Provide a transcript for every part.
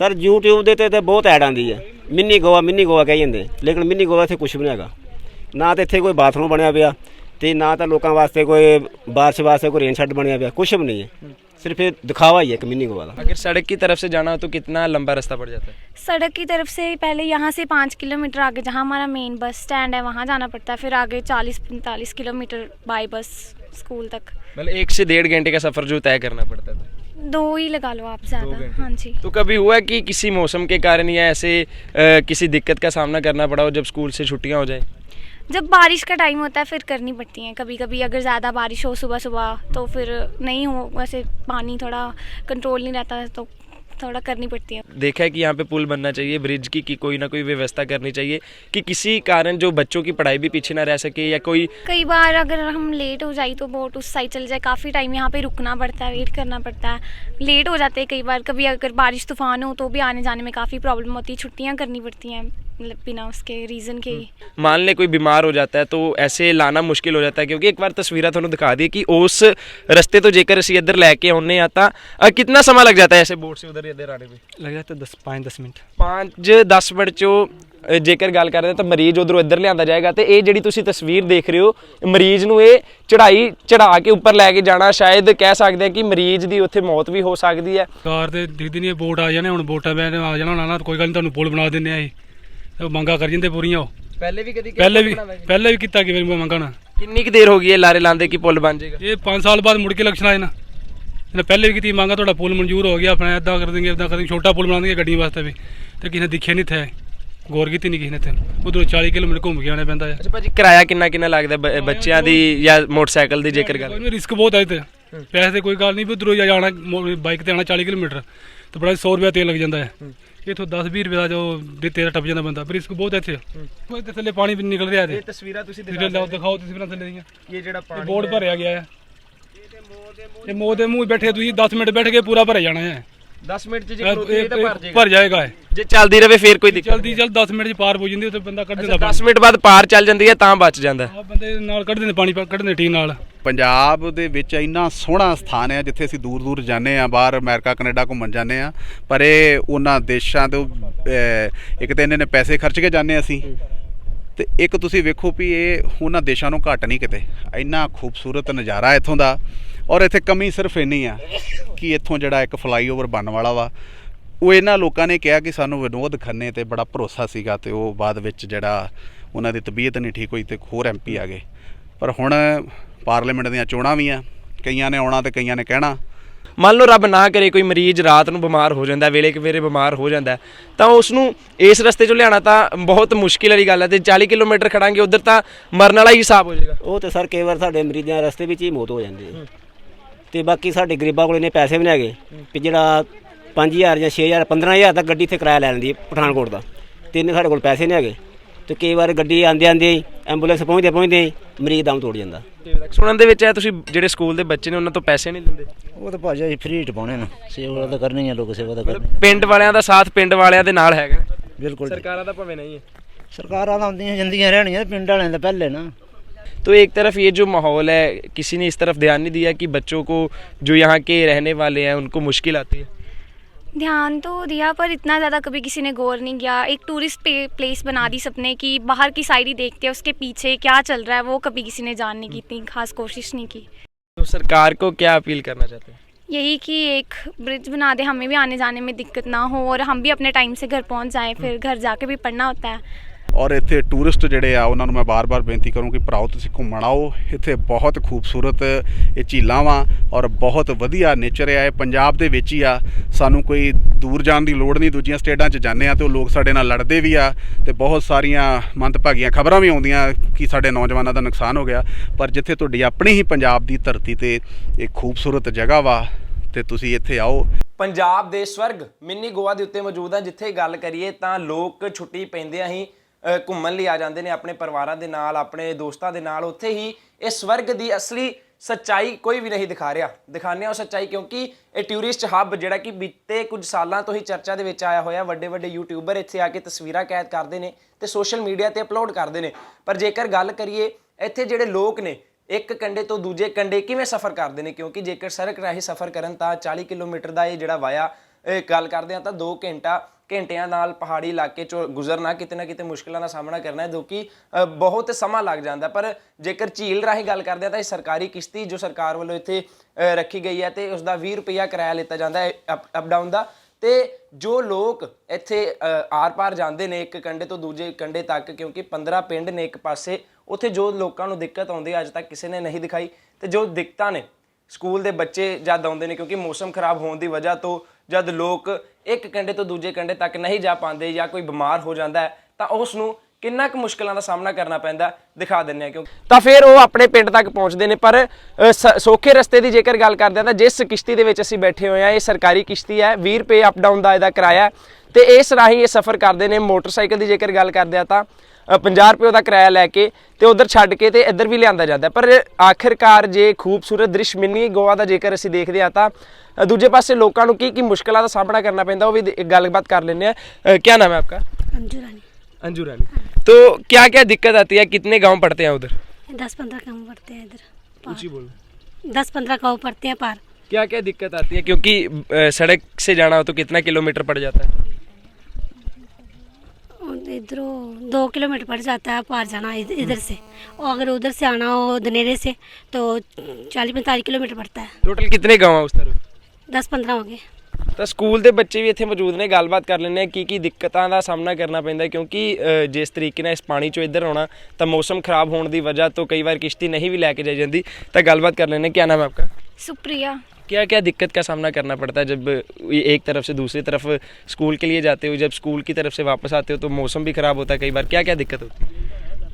Sir YouTube ਦੇ ਤੇ ਤੇ ਬਹੁਤ ਐਡ ਆਉਂਦੀ ਹੈ ਮਿੰਨੀ ਗੋਆ ਮਿੰਨੀ ਗੋਆ ਕਹੀ ਜਾਂਦੇ ਲੇਕਿਨ ਮਿੰਨੀ ਗੋਆ ਇੱਥੇ ਕੁਝ ਵੀ ਨਹੀਂ ਹੈਗਾ ਨਾ ਤਾਂ ਇੱਥੇ ਕੋਈ ਬਾਥਰੂਮ ਬਣਿਆ ਪਿਆ ਤੇ ਨਾ ਤਾਂ ਲੋਕਾਂ ਵਾਸਤੇ ਕੋਈ ਬਾਰਿਸ਼ ਵਾਸਤੇ ਕੋਈ ਰੇਨ ਸ਼ੈਡ ਬਣਿਆ ਪਿਆ ਕੁਝ ਵੀ ਨਹੀਂ ਹੈ ਸਿਰਫ ਇਹ ਦਿਖਾਵਾ ਹੀ ਹੈ ਇੱਕ ਮਿੰਨੀ ਗੋਆ ਦਾ अगर सड़क की तरफ से जाना हो तो कितना लंबा रास्ता पड़ जाता है सड़क की तरफ से पहले यहाँ से पाँच किलोमीटर आगे जहाँ हमारा मेन बस स्टैंड है वहाँ जाना पड़ता है फिर आगे चालीस पैंतालीस किलोमीटर बाई बस स्कूल तक मतलब एक से डेढ़ घंटे का सफर जो तय करना पड़ता था दो ही लगा लो आप ज़्यादा। हाँ जी। तो कभी हुआ कि किसी मौसम के कारण या ऐसे आ, किसी दिक्कत का सामना करना पड़ा हो जब स्कूल से छुट्टियाँ हो जाए? जब बारिश का टाइम होता है फिर करनी पड़ती हैं। कभी कभी अगर ज़्यादा बारिश हो सुबह सुबह तो फिर नहीं हो वैसे पानी थोड़ा कंट्रोल नहीं रहता तो थोड़ा करनी पड़ती है। देखा है कि यहाँ पे पुल बनना चाहिए ब्रिज की कि कोई ना कोई व्यवस्था करनी चाहिए कि किसी कारण जो बच्चों की पढ़ाई भी पीछे ना रह सके या कोई कई बार अगर हम लेट हो जाए तो बोट उस साइड चल जाए। काफ़ी टाइम यहाँ पे रुकना पड़ता है वेट करना पड़ता है। लेट हो जाते हैं कई बार। कभी अगर बारिश तूफ़ान हो तो भी आने जाने में काफ़ी प्रॉब्लम होती है। छुट्टियाँ करनी पड़ती हैं। बिना उसके रीज़न के मान ले कोई बीमार हो जाता ਹੈ ਤਾਂ ਐਸੇ ਲਾਣਾ ਮੁਸ਼ਕਿਲ ਹੋ ਜਾਂਦਾ ਹੈ ਕਿਉਂਕਿ ਇੱਕ ਵਾਰ ਤਸਵੀਰਾਂ ਤੁਹਾਨੂੰ ਦਿਖਾ ਦਈਏ ਕਿ ਉਸ ਰਸਤੇ ਤੋਂ ਜੇਕਰ ਅਸੀਂ ਇੱਧਰ ਲੈ ਕੇ ਆਉਨੇ ਆ ਤਾਂ ਅ, ਕਿੰਨਾ ਸਮਾਂ ਲੱਗ ਜਾਂਦਾ ਹੈ ਐਸੇ ਬੋਟ ਸੇ ਉਧਰ लग जाता है दस पाँच दस मिनट 5-10 ਮਿੰਟ। ਚੋ ਜੇਕਰ ਗੱਲ ਕਰਦੇ ਤਾਂ ਮਰੀਜ਼ ਉਧਰੋਂ ਇੱਧਰ ਲਿਆਂਦਾ ਜਾਏਗਾ ਤੇ ਇਹ ਜਿਹੜੀ ਤੁਸੀਂ ਤਸਵੀਰ ਦੇਖ ਰਹੇ ਹੋ ਮਰੀਜ਼ ਨੂੰ ਇਹ ਚੜਾਈ ਚੜਾ ਕੇ ਉੱਪਰ ਲੈ ਕੇ ਜਾਣਾ ਸ਼ਾਇਦ ਕਹਿ ਸਕਦੇ ਆ ਕਿ ਮਰੀਜ਼ ਦੀ ਉੱਥੇ ਮੌਤ ਵੀ ਹੋ ਸਕਦੀ ਹੈ। ਕਾਰ ਤੇ ਦਿਖਦੀ ਨਹੀਂ ਬੋਟ ਆ ਜਾਣੇ ਹੁਣ ਬੋਟਾਂ ਮੈਂ ਆ ਜਾਣਾ ਉਹਨਾਂ ਨਾਲ ਕੋਈ ਗੱਲ ਨਹੀਂ ਤੁਹਾਨੂੰ ਪੁਲ ਬਣਾ ਦਿੰਦੇ ਆ ਇਹ ਤੇ ਮੰਗਾ ਕਰ ਜਾਂਦੇ ਪੂਰੀਆਂ ਉਹ। ਪਹਿਲੇ ਵੀ ਕਦੀ ਪਹਿਲੇ ਵੀ ਪਹਿਲੇ ਵੀ ਕੀਤਾ ਕਿਵੇਂ ਮੰਗਣਾ ਕਿੰਨੀ ਕੁ ਦੇਰ ਹੋ ਗਈ ਹੈ ਲਾਰੇ ਲਾਂਦੇ ਕਿ ਪੁੱਲ ਬਣ ਜਾਏਗਾ? ਇਹ 5 ਸਾਲ ਬਾਅਦ ਮੁੜ ਕੇ ਇਲੈਕਸ਼ਨ ਆਏ ਨਾ। ਇਹਨੇ ਪਹਿਲੇ ਵੀ ਕੀਤੀ ਮੰਗਾ ਤੁਹਾਡਾ ਪੁਲ ਮਨਜ਼ੂਰ ਹੋ ਗਿਆ ਆਪਣਾ ਇਦਾਂ ਕਰ ਦੇਂਗੇ ਇਦਾਂ ਕਰ ਦੇਂਗੇ ਛੋਟਾ ਪੁਲ ਬਣਾ ਦੇਂਗੇ ਗੱਡੀਆਂ ਵਾਸਤੇ ਵੀ। ਤੇ ਕਿਸੇ ਨੇ ਦਿਖਿਆ ਨਹੀਂ ਥੇ ਗੌਰ ਕੀਤੀ ਨਹੀਂ ਕਿਸੇ ਨੇ ਤੇ ਉਧਰੋਂ 40 ਕਿਲੋਮੀਟਰ ਘੁੰਮ ਕੇ ਆਉਣਾ ਪੈਂਦਾ ਹੈ ਅੱਛਾ ਭਾਜੀ ਕਿਰਾਇਆ ਕਿੰਨਾ ਕਿੰਨਾ ਲੱਗਦਾ ਬ- ਬੱਚਿਆਂ ਦੀ ਜਾਂ ਮੋਟਰਸਾਈਕਲ ਦੀ ਜੇਕਰ ਗੱਲ? ਕੋਈ ਰਿਸਕ ਬਹੁਤ ਹੈ। ਤੇ ਪੈਸੇ ਤੇ ਕੋਈ ਗੱਲ ਨਹੀਂ ਵੀ ਉਧਰੋਂ ਜਾਣਾ ਬਾਈਕ ਤੇ ਆਣਾ 40 ਕਿਲੋਮੀਟਰ। ਤੇ ਬੜਾ 100 ਰੁਪਏ ਤੇਲ ਲੱਗ ਜਾਂਦਾ ਹੈ। ਇਥੋਂ 10 20 ਰੁਪਏ ਦਾ ਜੋ ਦੇ ਤੇਲ ਟੱਪ ਜਾਂਦਾ ਬੰਦਾ ਪਰ ਰਿਸਕ ਬਹੁਤ ਹੈ ਇੱਥੇ। ਕੋਈ ਤੇ ਥੱਲੇ ਪਾਣੀ ਵੀ ਨਿਕਲ ਰਿਹਾ ਤੇ ਤਸਵੀਰਾਂ ਤੁਸੀਂ ਤੁਸੀਂ ਲਓ ਦਿਖਾਓ ਤਸਵੀਰਾਂ ਥੱਲੇ ਦੀਆਂ। ਇਹ ਜਿਹੜਾ ਇਹ ਬੋਰਡ ਭਰਿਆ ਗਿਆ ਹੈ। ਇਹ ਮੋਹ ਦੇ ਮੂੰਹ ਬੈਠੇ ਤੁਸੀਂ 10 ਮਿੰਟ ਬੈਠ ਕੇ ਪੂਰਾ ਭਰਿਆ ਜਾਣਾ ਹੈ। 10 ਮਿੰਟ ਚ ਜੇ ਇਹ- ਖਲੋਤੀ ਤਾਂ ਭਰ ਜਾਏਗਾ। ਭਰ ਜਾਏਗਾ ਇਹ। ਜੇ ਚੱਲਦੀ ਰਵੇ ਫੇਰ ਕੋਈ ਦਿੱਕਤ ਜਲਦੀ ਜਲਦ 10 ਮਿੰਟ ਚ ਪਾਰ ਹੋ ਜਾਂਦੀ ਉੱਥੇ ਬੰਦਾ ਕੱਢ ਦਿੰਦਾ 10 ਮਿੰਟ ਬਾਅਦ ਪਾਰ ਚੱਲ ਜਾਂਦੀ ਹੈ ਤਾਂ ਬਚ ਜਾਂਦਾ ਆ ਬੰਦੇ ਨਾਲ ਕੱਢ ਦਿੰਦੇ ਪਾਣੀ ਪਾ- ਕੱਢ ਦਿੰਦੇ ਟੀਨ ਨਾਲ। ਪੰਜਾਬ ਦੇ ਵਿੱਚ ਇੰਨਾ ਸੋਹਣਾ ਸਥਾਨ ਹੈ ਜਿੱਥੇ ਅਸੀਂ ਦੂਰ ਦੂਰ ਜਾਂਦੇ ਆ ਬਾਹਰ ਅਮਰੀਕਾ ਕੈਨੇਡਾ ਘੁੰਮਣ ਜਾਂਦੇ ਆ ਪਰ ਇਹ ਉਹਨਾਂ ਦੇਸ਼ਾਂ ਤੋਂ ਅਹ, ਇੱਕ ਤਾਂ ਇਹਨਾਂ ਨੇ ਪੈਸੇ ਖਰਚ ਕੇ ਜਾਂਦੇ ਹਾਂ ਅਸੀਂ। ਤੇ ਇੱਕ ਤੁਸੀਂ ਵੇਖੋ ਵੀ ਇਹ ਉਹਨਾਂ ਦੇਸ਼ਾਂ ਨੂੰ ਘੱਟ ਨਹੀਂ ਕਿਤੇ। ਇੰਨਾ ਖੂਬਸੂਰਤ ਨਜ਼ਾਰਾ ਇੱਥੋਂ ਦਾ। ਔਰ ਇੱਥੇ ਕਮੀ ਸਿਰਫ ਇੰਨੀ ਆ ਕਿ ਇੱਥੋਂ ਜਿਹੜਾ ਇੱਕ ਫਲਾਈਓਵਰ ਬਣਨ ਵਾਲਾ ਵਾ ਉਹ ਇਹਨਾਂ ਲੋਕਾਂ ਨੇ ਕਿਹਾ ਕਿ ਸਾਨੂੰ ਵਿਨੋਦ ਖੰਨੇ ਤੇ ਬੜਾ ਭਰੋਸਾ ਸੀਗਾ ਤੇ ਉਹ ਬਾਅਦ ਵਿੱਚ ਜਿਹੜਾ ਉਹਨਾਂ ਦੀ ਤਬੀਅਤ ਨਹੀਂ ਠੀਕ ਹੋਈ ਤੇ ਹੋਰ ਐਮਪੀ ਆ ਗਏ। ਪਰ ਹੁਣ ਪਾਰਲੀਮੈਂਟ ਦੀਆਂ ਚੋਣਾਂ ਵੀ ਆ ਕਈਆਂ ਨੇ ਆਉਣਾ ਤੇ ਕਈਆਂ ਨੇ ਕਹਿਣਾ। ਮੰਨ ਲਓ ਰੱਬ ਨਾ ਕਰੇ ਕੋਈ ਮਰੀਜ਼ ਰਾਤ ਨੂੰ ਬਿਮਾਰ ਹੋ ਜਾਂਦਾ ਵੇਲੇ ਕਵੇਰੇ ਬਿਮਾਰ ਹੋ ਜਾਂਦਾ ਤਾਂ ਉਸ ਨੂੰ ਇਸ ਰਸਤੇ 'ਚੋਂ ਲਿਆਣਾ ਤਾਂ ਬਹੁਤ ਮੁਸ਼ਕਿਲ ਵਾਲੀ ਗੱਲ ਹੈ ਤੇ 40 ਕਿਲੋਮੀਟਰ ਖੜਾਂਗੇ ਉਧਰ ਤਾਂ ਮਰਨ ਵਾਲਾ ਹੀ ਹਿਸਾਬ ਹੋ ਜਾਏਗਾ। ਉਹ ਤੇ ਸਰ ਕਈ ਵਾਰ ਸਾਡੇ ਮਰੀਜ਼ਾਂ ਰਸਤੇ ਵਿੱਚ ਹੀ ਮੌਤ ਹੋ ਜਾਂਦੀ ਹੈ। ਤੇ ਬਾਕੀ ਸਾਡੇ ਗਰੀਬਾਂ ਕੋਲ ਇੰਨੇ ਪੈਸੇ ਵੀ ਨਹੀਂ ਹੈਗੇ ਵੀ ਜਿਹੜਾ 5000 ਜਾਂ 6000 15000 ਤੱਕ ਗੱਡੀ ਇੱਥੇ ਕਿਰਾਇਆ ਲੈ ਲੈਂਦੀ ਹੈ ਪਠਾਨਕੋਟ ਦਾ। ਤੇ ਇੰਨੇ ਸਾਡੇ ਕੋਲ ਪੈਸੇ ਨਹੀਂ ਹੈਗੇ। ਤੇ ਕਈ ਵਾਰ ਗੱਡੀ ਆਂਦੇ ਆਂਦੇ ਐਂਬੂਲੈਂਸ ਪਹੁੰਚਦੇ ਪਹੁੰਚਦੇ ਮਰੀਜ਼ ਦਮ ਤੋੜ ਜਾਂਦਾ। ਸੁਣਨ ਦੇ ਵਿੱਚ ਹੈ ਤੁਸੀਂ ਜਿਹੜੇ ਸਕੂਲ ਦੇ ਬੱਚੇ ਨੇ ਉਹਨਾਂ ਤੋਂ ਪੈਸੇ ਨਹੀਂ ਲੈਂਦੇ? ਉਹ ਤਾਂ ਭਾਜੀ ਅਸੀਂ ਫ੍ਰੀ ਟਪਾਉਣੇ ਨਾ। ਸੇਵਾ ਤਾਂ ਕਰਨੀ ਹੈ ਲੋਕ ਸੇਵਾ ਤਾਂ ਕਰਨੀ। ਪਿੰਡ ਵਾਲਿਆਂ ਦਾ ਸਾਥ ਪਿੰਡ ਵਾਲਿਆਂ ਦੇ ਨਾਲ ਹੈਗਾ। ਬਿਲਕੁਲ। ਸਰਕਾਰਾਂ ਦਾ ਭਾਵੇਂ ਨਹੀਂ ਹੈ। ਸਰਕਾਰਾਂ ਤਾਂ ਆਉਂਦੀਆਂ ਜਾਂਦੀਆਂ ਰਹਿਣੀਆਂ ਪਿੰਡ ਵਾਲਿਆਂ ਦਾ ਪਹਿਲੇ ਨਾ। तो एक तरफ़ ये जो माहौल है किसी ने इस तरफ़ ध्यान नहीं दिया कि बच्चों को जो यहाँ के रहने वाले हैं उनको मुश्किल आती है? ध्यान तो दिया पर इतना ज़्यादा कभी किसी ने गौर नहीं किया। एक टूरिस्ट प्लेस बना दी सबने कि बाहर की साइड ही देखते हैं उसके पीछे क्या चल रहा है वो कभी किसी ने जानने की इतनी खास कोशिश नहीं की। तो सरकार को क्या अपील करना चाहते हैं? यही कि एक ब्रिज बना दे हमें भी आने जाने में दिक्कत ना हो और हम भी अपने टाइम से घर पहुँच जाएँ फिर घर जाके भी पढ़ना होता है। ਔਰ ਇੱਥੇ ਟੂਰਿਸਟ ਜਿਹੜੇ ਆ, ਉਹਨਾਂ ਨੂੰ ਮੈਂ ਬਾਰ-ਬਾਰ ਬੇਨਤੀ ਕਰੂੰ ਕਿ ਭਰਾਓ, ਤੁਸੀਂ ਘੁੰਮਣ ਆਓ। ਇੱਥੇ ਬਹੁਤ ਖੂਬਸੂਰਤ ਇਹ ਝੀਲਾਂ ਵਾ ਔਰ ਬਹੁਤ ਵਧੀਆ ਨੇਚਰ ਆ। ਇਹ ਪੰਜਾਬ ਦੇ ਵਿੱਚ ਹੀ ਆ। ਸਾਨੂੰ ਕੋਈ ਦੂਰ ਜਾਣ ਦੀ ਲੋੜ ਨਹੀਂ। ਦੂਜੀਆਂ ਸਟੇਟਾਂ 'ਚ ਜਾਂਦੇ ਆ ਤੇ ਉਹ ਲੋਕ ਸਾਡੇ ਨਾਲ ਲੜਦੇ ਵੀ ਆ ਤੇ ਬਹੁਤ ਸਾਰੀਆਂ ਮੰਦਭਾਗੀਆਂ ਖਬਰਾਂ ਵੀ ਆਉਂਦੀਆਂ ਕਿ ਸਾਡੇ ਨੌਜਵਾਨਾਂ ਦਾ ਨੁਕਸਾਨ ਹੋ ਗਿਆ। ਪਰ ਜਿੱਥੇ ਤੁਹਾਡੀ ਆਪਣੀ ਹੀ ਪੰਜਾਬ ਦੀ ਧਰਤੀ ਤੇ ਇਹ ਖੂਬਸੂਰਤ ਜਗ੍ਹਾ ਵਾ ਤੇ ਤੁਸੀਂ ਇੱਥੇ ਆਓ। ਪੰਜਾਬ ਦੇ ਸਵਰਗ ਮਿੰਨੀ ਗੋਆ ਦੇ ਉੱਤੇ ਮੌਜੂਦ ਆ। ਜਿੱਥੇ ਗੱਲ ਕਰੀਏ ਤਾਂ ਲੋਕ ਛੁੱਟੀ ਪੈਂਦਿਆਂ ਹੀ ਘੁੰਮਣ ਲਈ ਆ ਜਾਂਦੇ ਨੇ ਆਪਣੇ ਪਰਿਵਾਰਾਂ ਦੇ ਨਾਲ ਆਪਣੇ ਦੋਸਤਾਂ ਦੇ ਨਾਲ। ਉੱਥੇ ਹੀ ਇਹ ਸਵਰਗ ਦੀ ਅਸਲੀ ਸੱਚਾਈ ਕੋਈ ਵੀ ਨਹੀਂ ਦਿਖਾ ਰਿਹਾ। ਦਿਖਾਉਂਦੇ ਹਾਂ ਉਹ ਸੱਚਾਈ ਕਿਉਂਕਿ ਇਹ ਟੂਰਿਸਟ ਹੱਬ ਜਿਹੜਾ ਕਿ ਬੀਤੇ ਕੁਝ ਸਾਲਾਂ ਤੋਂ ਹੀ ਚਰਚਾ ਦੇ ਵਿੱਚ ਆਇਆ ਹੋਇਆ। ਵੱਡੇ ਵੱਡੇ ਯੂਟਿਊਬਰ ਇੱਥੇ ਆ ਕੇ ਤਸਵੀਰਾਂ ਕੈਦ ਕਰਦੇ ਨੇ ਤੇ ਸੋਸ਼ਲ ਮੀਡੀਆ ਤੇ ਅਪਲੋਡ ਕਰਦੇ ਨੇ। ਪਰ ਜੇਕਰ ਗੱਲ ਕਰੀਏ ਇੱਥੇ ਜਿਹੜੇ ਲੋਕ ਨੇ ਇੱਕ ਕੰਡੇ ਤੋਂ ਦੂਜੇ ਕੰਡੇ ਕਿਵੇਂ ਸਫ਼ਰ ਕਰਦੇ ਨੇ? ਕਿਉਂਕਿ ਜੇਕਰ ਸੜਕ ਰਾਹੀਂ ਸਫ਼ਰ ਕਰਨ ਤਾਂ 40 ਕਿਲੋਮੀਟਰ ਦਾ ਇਹ ਜਿਹੜਾ ਵਾਇਆ ਅ, ਗੱਲ ਕਰਦੇ ਹਾਂ ਤਾਂ 2 ਘੰਟਾ ਘੰਟਿਆਂ ਨਾਲ ਪਹਾੜੀ ਇਲਾਕੇ ਚੋਂ ਗੁਜ਼ਰਨਾ ਕਿਤੇ ਨਾ ਕਿਤੇ ਮੁਸ਼ਕਲਾਂ ਦਾ ਸਾਹਮਣਾ ਕਰਨਾ ਹੈ ਜੋ ਕਿ ਅ, ਬਹੁਤ ਸਮਾਂ ਲੱਗ ਜਾਂਦਾ। ਪਰ ਜੇਕਰ ਝੀਲ ਰਾਹੀਂ ਗੱਲ ਕਰਦੇ ਹਾਂ ਤਾਂ ਇਹ ਸਰਕਾਰੀ ਕਿਸ਼ਤੀ ਜੋ ਸਰਕਾਰ ਵੱਲੋਂ ਇੱਥੇ ਅ, ਰੱਖੀ ਗਈ ਹੈ ਤੇ ਉਸ ਦਾ 20 ਰੁਪਿਆ ਕਿਰਾਇਆ ਲਿੱਤਾ ਜਾਂਦਾ ਹੈ ਅਪ ਡਾਊਨ ਦਾ। ਤੇ ਜੋ ਲੋਕ ਇੱਥੇ ਅ, ਆਰ-ਪਾਰ ਜਾਂਦੇ ਨੇ ਇੱਕ ਕੰਡੇ ਤੋਂ ਦੂਜੇ ਕੰਡੇ ਤੱਕ ਕਿਉਂਕਿ 15 ਪਿੰਡ ਨੇ ਇੱਕ ਪਾਸੇ ਉੱਥੇ ਜੋ ਲੋਕਾਂ ਨੂੰ ਦਿੱਕਤ ਆਉਂਦੀ ਹੈ ਅੱਜ ਤੱਕ ਕਿਸੇ ਨੇ ਨਹੀਂ ਦਿਖਾਈ। ਤੇ ਜੋ ਦਿੱਕਤਾਂ ਨੇ ਸਕੂਲ ਦੇ ਬੱਚੇ ਜਦ ਆਉਂਦੇ ਨੇ ਕਿਉਂਕਿ ਮੌਸਮ ਖਰਾਬ ਹੋਣ ਦੀ ਵਜ੍ਹਾ ਤੋਂ ਜਦ ਲੋਕ ਇੱਕ ਕੰਡੇ ਤੋਂ ਦੂਜੇ ਕੰਡੇ ਤੱਕ ਨਹੀਂ ਜਾ ਪਾਉਂਦੇ ਜਾਂ ਕੋਈ ਬਿਮਾਰ ਹੋ ਜਾਂਦਾ ਹੈ, ਤਾਂ ਉਸ ਨੂੰ ਕਿੰਨਾ ਕੁ ਮੁਸ਼ਕਲਾਂ ਦਾ ਸਾਹਮਣਾ ਕਰਨਾ ਪੈਂਦਾ, ਦਿਖਾ ਦਿੰਨੇ ਆ ਕਿਉਂ। ਤਾਂ ਫਿਰ ਉਹ ਆਪਣੇ ਪਿੰਡ ਤੱਕ ਪਹੁੰਚਦੇ ਨੇ, ਪਰ ਸੋਖੇ ਰਸਤੇ ਦੀ ਜੇਕਰ ਗੱਲ ਕਰਦੇ ਆ ਤਾਂ ਜਿਸ ਕਿਸ਼ਤੀ ਦੇ ਵਿੱਚ ਅਸੀਂ ਬੈਠੇ ਹੋਏ ਆ ਇਹ ਸਰਕਾਰੀ ਕਿਸ਼ਤੀ ਹੈ 20 ਰੁਪਏ ਅਪ ਡਾਊਨ ਦਾ ਇਹਦਾ ਕਿਰਾਇਆ ਤੇ ਇਸ ਰਾਹੀਂ ਇਹ ਸਫ਼ਰ ਕਰਦੇ ਨੇ, ਮੋਟਰਸਾਈਕਲ ਦੀ ਜੇਕਰ ਗੱਲ ਕਰਦੇ ਆ ਤਾਂ 50 ਰੁਪਏ ਦਾ ਕਿਰਾਇਆ ਲੈ ਕੇ ਤੇ ਉਧਰ ਛੱਡ ਕੇ ਤੇ ਇੱਧਰ ਵੀ ਲਿਆਂਦਾ ਜਾਂਦਾ ਪਰ ਆਖਿਰਕਾਰ ਜੇ ਖੂਬਸੂਰਤ ਦ੍ਰਿਸ਼ ਮਿੰਨੀ ਗੋਆ ਦਾ ਜੇਕਰ ਅਸੀਂ ਦੇਖਦੇ ਆ ਤਾਂ ਦੂਜੇ ਪਾਸੇ ਲੋਕਾਂ ਨੂੰ ਕੀ ਕੀ ਮੁਸ਼ਕਲਾਂ ਦਾ ਸਾਹਮਣਾ ਕਰਨਾ ਪੈਂਦਾ ਉਹ ਵੀ ਗੱਲਬਾਤ ਕਰ ਲੈਂਦੇ ਆ ਕੀ ਨਾਮ ਹੈ ਆਪਕਾ? ਅੰਜੂ ਰਾਣੀ। अंजू रानी तो क्या क्या दिक्कत आती है? कितने गाँव पड़ते हैं उधर? दस पंद्रह गाँव पड़ते हैं इधर। ऊँची बोलो। दस पंद्रह गाँव पड़ते हैं पार। क्या क्या दिक्कत आती है? क्योंकि सड़क से जाना हो तो कितना किलोमीटर पड़ जाता है? इधरों दो किलोमीटर पड़ जाता है पार जाना इधर से। और अगर उधर से आना हो धनेरे से तो चालीस पैंतालीस किलोमीटर पड़ता है। टोटल कितने गाँव है उस तरफ़? दस पंद्रह हो गए। ਤਾਂ ਸਕੂਲ ਦੇ ਬੱਚੇ ਵੀ ਇੱਥੇ ਮੌਜੂਦ ਨੇ ਗੱਲਬਾਤ ਕਰ ਲੈਂਦੇ ਆ ਕੀ ਕੀ ਦਿੱਕਤਾਂ ਦਾ ਸਾਹਮਣਾ ਕਰਨਾ ਪੈਂਦਾ ਹੈ ਕਿਉਂਕਿ ਅ, ਜਿਸ ਤਰੀਕੇ ਨਾਲ ਇਸ ਪਾਣੀ ਚੋਂ ਇੱਧਰ ਆਉਣਾ ਤਾਂ ਮੌਸਮ ਖਰਾਬ ਹੋਣ ਦੀ ਵਜ੍ਹਾ ਤੋਂ ਕਈ ਵਾਰ ਕਿਸ਼ਤੀ ਨਹੀਂ ਵੀ ਲੈ ਕੇ ਜਾਈ ਜਾਂਦੀ ਤਾਂ ਗੱਲਬਾਤ ਕਰ ਲੈਂਦੇ ਕੀ ਨਾਮ ਹੈ ਆਪਕਾ सुप्रिया क्या क्या दिक्कत का सामना करना पड़ता है जब ये एक तरफ से दूसरी तरफ स्कूल के लिए जाते हो जब स्कूल की तरफ से वापस आते हो तो मौसम भी खराब होता है कई बार क्या क्या दिक्कत होती है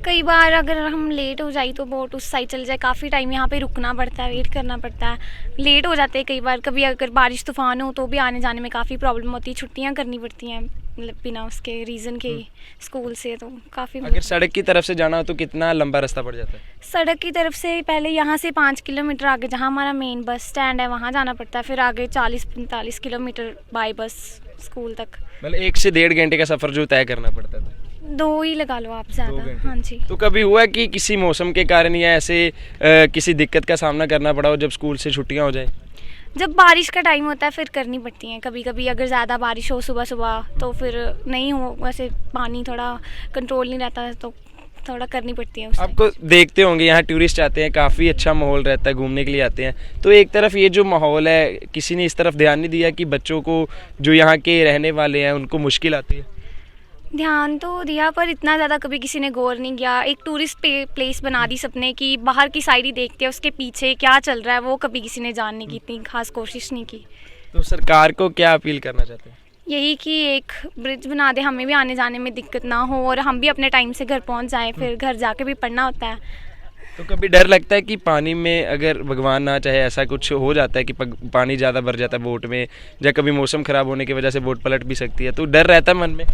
कई बार अगर हम लेट हो जाए तो बोट उस साइड चल जाए। काफ़ी टाइम यहाँ पे रुकना पड़ता है वेट करना पड़ता है। लेट हो जाते हैं कई बार। कभी अगर बारिश तूफ़ान हो तो भी आने जाने में काफ़ी प्रॉब्लम होती है। छुट्टियाँ करनी पड़ती हैं मतलब बिना उसके रीज़न के ही स्कूल से तो काफ़ी अगर सड़क की तरफ़ से जाना हो तो कितना लंबा रास्ता पड़ जाता है? सड़क की तरफ़ से पहले यहाँ से पाँच किलोमीटर आगे जहाँ हमारा मेन बस स्टैंड है वहाँ जाना पड़ता है। फिर आगे चालीस पैंतालीस किलोमीटर बाई बस स्कूल तक। मतलब एक से डेढ़ घंटे का सफ़र जो तय करना पड़ता था दो ही लगा लो आप ज़्यादा। हाँ जी। तो कभी हुआ है कि किसी मौसम के कारण या ऐसे अ, किसी दिक्कत का सामना करना पड़ा हो जब स्कूल से छुट्टियाँ हो जाए? जब बारिश का टाइम होता है फिर करनी पड़ती हैं। कभी कभी अगर ज़्यादा बारिश हो सुबह सुबह तो फिर नहीं हो वैसे पानी थोड़ा कंट्रोल नहीं रहता तो थोड़ा करनी पड़ती है आपको देखते होंगे यहाँ टूरिस्ट आते हैं काफ़ी अच्छा माहौल रहता है घूमने के लिए आते हैं। तो एक तरफ़ ये जो माहौल है किसी ने इस तरफ़ ध्यान नहीं दिया कि बच्चों को जो यहाँ के रहने वाले हैं उनको मुश्किल आती है? ध्यान तो दिया पर इतना ज़्यादा कभी किसी ने गौर नहीं किया। एक टूरिस्ट प्लेस बना दी सबने कि बाहर की साइड ही देखते हैं उसके पीछे क्या चल रहा है वो कभी किसी ने जानने की इतनी खास कोशिश नहीं की। तो सरकार को क्या अपील करना चाहते हैं? यही कि एक ब्रिज बना दे हमें भी आने जाने में दिक्कत ना हो और हम भी अपने टाइम से घर पहुँच जाएँ फिर घर जाके भी पढ़ना होता है। तो कभी डर लगता है कि पानी में अगर भगवान ना चाहे ऐसा कुछ हो जाता है कि पानी ज़्यादा भर जाता है बोट में या कभी मौसम ख़राब होने की वजह से बोट पलट भी सकती है? तो डर रहता है मन में?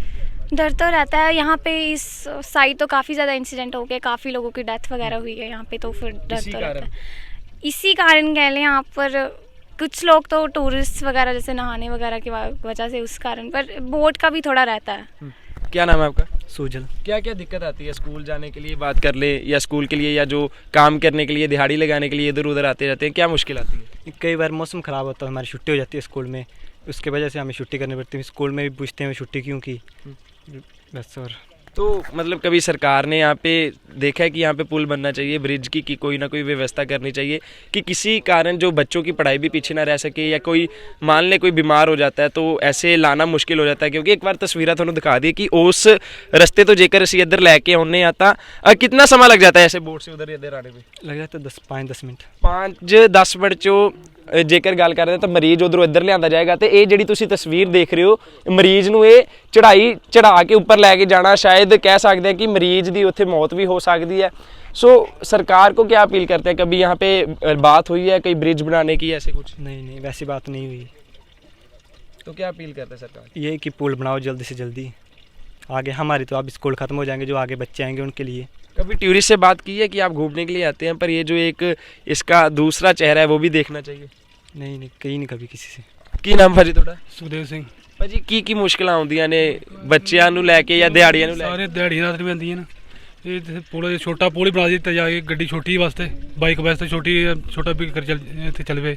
डर तो रहता है। यहाँ पे इस साइड तो काफ़ी ज़्यादा इंसिडेंट हो गए काफ़ी लोगों की डेथ वगैरह हुई है यहाँ पे तो फिर डर तो रहता है। इसी कारण कह लें यहाँ पर कुछ लोग तो टूरिस्ट वगैरह जैसे नहाने वगैरह की वजह से उस कारण पर बोट का भी थोड़ा रहता है। क्या नाम है आपका? सूजल क्या क्या दिक्कत आती है स्कूल जाने के लिए? बात कर ले या स्कूल के लिए या जो काम करने के लिए दिहाड़ी लगाने के लिए इधर उधर आते रहते हैं क्या मुश्किल आती है? कई बार मौसम ख़राब होता है हमारी छुट्टी हो जाती है स्कूल में। उसके वजह से हमें छुट्टी करनी पड़ती है। स्कूल में भी पूछते हैं छुट्टी क्यों की? और तो मतलब कभी सरकार ने यहाँ पे देखा है कि यहाँ पे पुल बनना चाहिए ब्रिज की कि कोई ना कोई व्यवस्था करनी चाहिए कि किसी कारण जो बच्चों की पढ़ाई भी पीछे ना रह सके या कोई मान ले कोई बीमार हो जाता है तो ऐसे लाना मुश्किल हो जाता है क्योंकि एक बार तस्वीर थोड़ा दिखा दी कि उस रस्ते तो जेकर असं इधर लैके आने आता कितना समय लग जाता है ऐसे बोर्ड से उधर इधर आने में? लग जाता है दस पाँच दस मिनट। पाँच दस मिनट चो ਜੇਕਰ ਗੱਲ ਕਰਦੇ ਹਾਂ ਤਾਂ ਮਰੀਜ਼ ਉਧਰੋਂ ਇੱਧਰ ਲਿਆਂਦਾ ਜਾਏਗਾ ਤੇ ਇਹ ਜਿਹੜੀ ਤੁਸੀਂ ਤਸਵੀਰ ਦੇਖ ਰਹੇ ਹੋ ਮਰੀਜ਼ ਨੂੰ ਇਹ ਚੜਾਈ ਚੜਾ ਕੇ ਉੱਪਰ ਲੈ ਕੇ ਜਾਣਾ ਸ਼ਾਇਦ ਕਹਿ ਸਕਦੇ ਹਾਂ ਕਿ ਮਰੀਜ਼ ਦੀ ਉੱਥੇ ਮੌਤ ਵੀ ਹੋ ਸਕਦੀ ਹੈ सो सरकार को क्या अपील करते हैं कभी यहाँ पे अ, बात हुई है कहीं ब्रिज बनाने की ऐसे कुछ नहीं नहीं वैसी बात नहीं हुई तो क्या अपील करते हैं सरकार ये है कि पुल बनाओ जल्दी से जल्दी आगे हमारी तो अब स्कूल ख़त्म हो जाएंगे जो आगे बच्चे आएंगे उनके लिए कभी टूरिस्ट से बात की है कि आप घूमने के लिए आते हैं पर ये जो एक इसका दूसरा चेहरा है वो भी देखना चाहिए नहीं नहीं कहीं नहीं कभी किसी से ਕੀ ਨਾਮ ਭਾਜੀ ਤੁਹਾਡਾ ਸੁਖਦੇਵ ਸਿੰਘ ਭਾਜੀ ਕੀ ਕੀ ਮੁਸ਼ਕਲਾਂ ਆਉਂਦੀਆਂ ਨੇ ਬੱਚਿਆਂ ਨੂੰ ਲੈ ਕੇ ਜਾਂ ਦਿਹਾੜੀਆਂ ਨੂੰ ਲੈ ਕੇ ਸਾਰੇ ਦਿਹਾੜੀਆਂ ਰਾਤ ਵੀ ਆਉਂਦੀਆਂ ਨਾ ਇਹ ਤੇ ਪੁਲ ਇਹ ਛੋਟਾ ਪੁਲ ਹੀ ਬਣਾ ਦਿੱਤਾ ਜਾ ਕੇ ਗੱਡੀ ਛੋਟੀ ਵਾਸਤੇ ਬਾਈਕ ਵਾਸਤੇ ਛੋਟੀ ਛੋਟਾ ਵੀ ਕਰ ਚੱਲ ਇੱਥੇ ਚੱਲ ਪਏ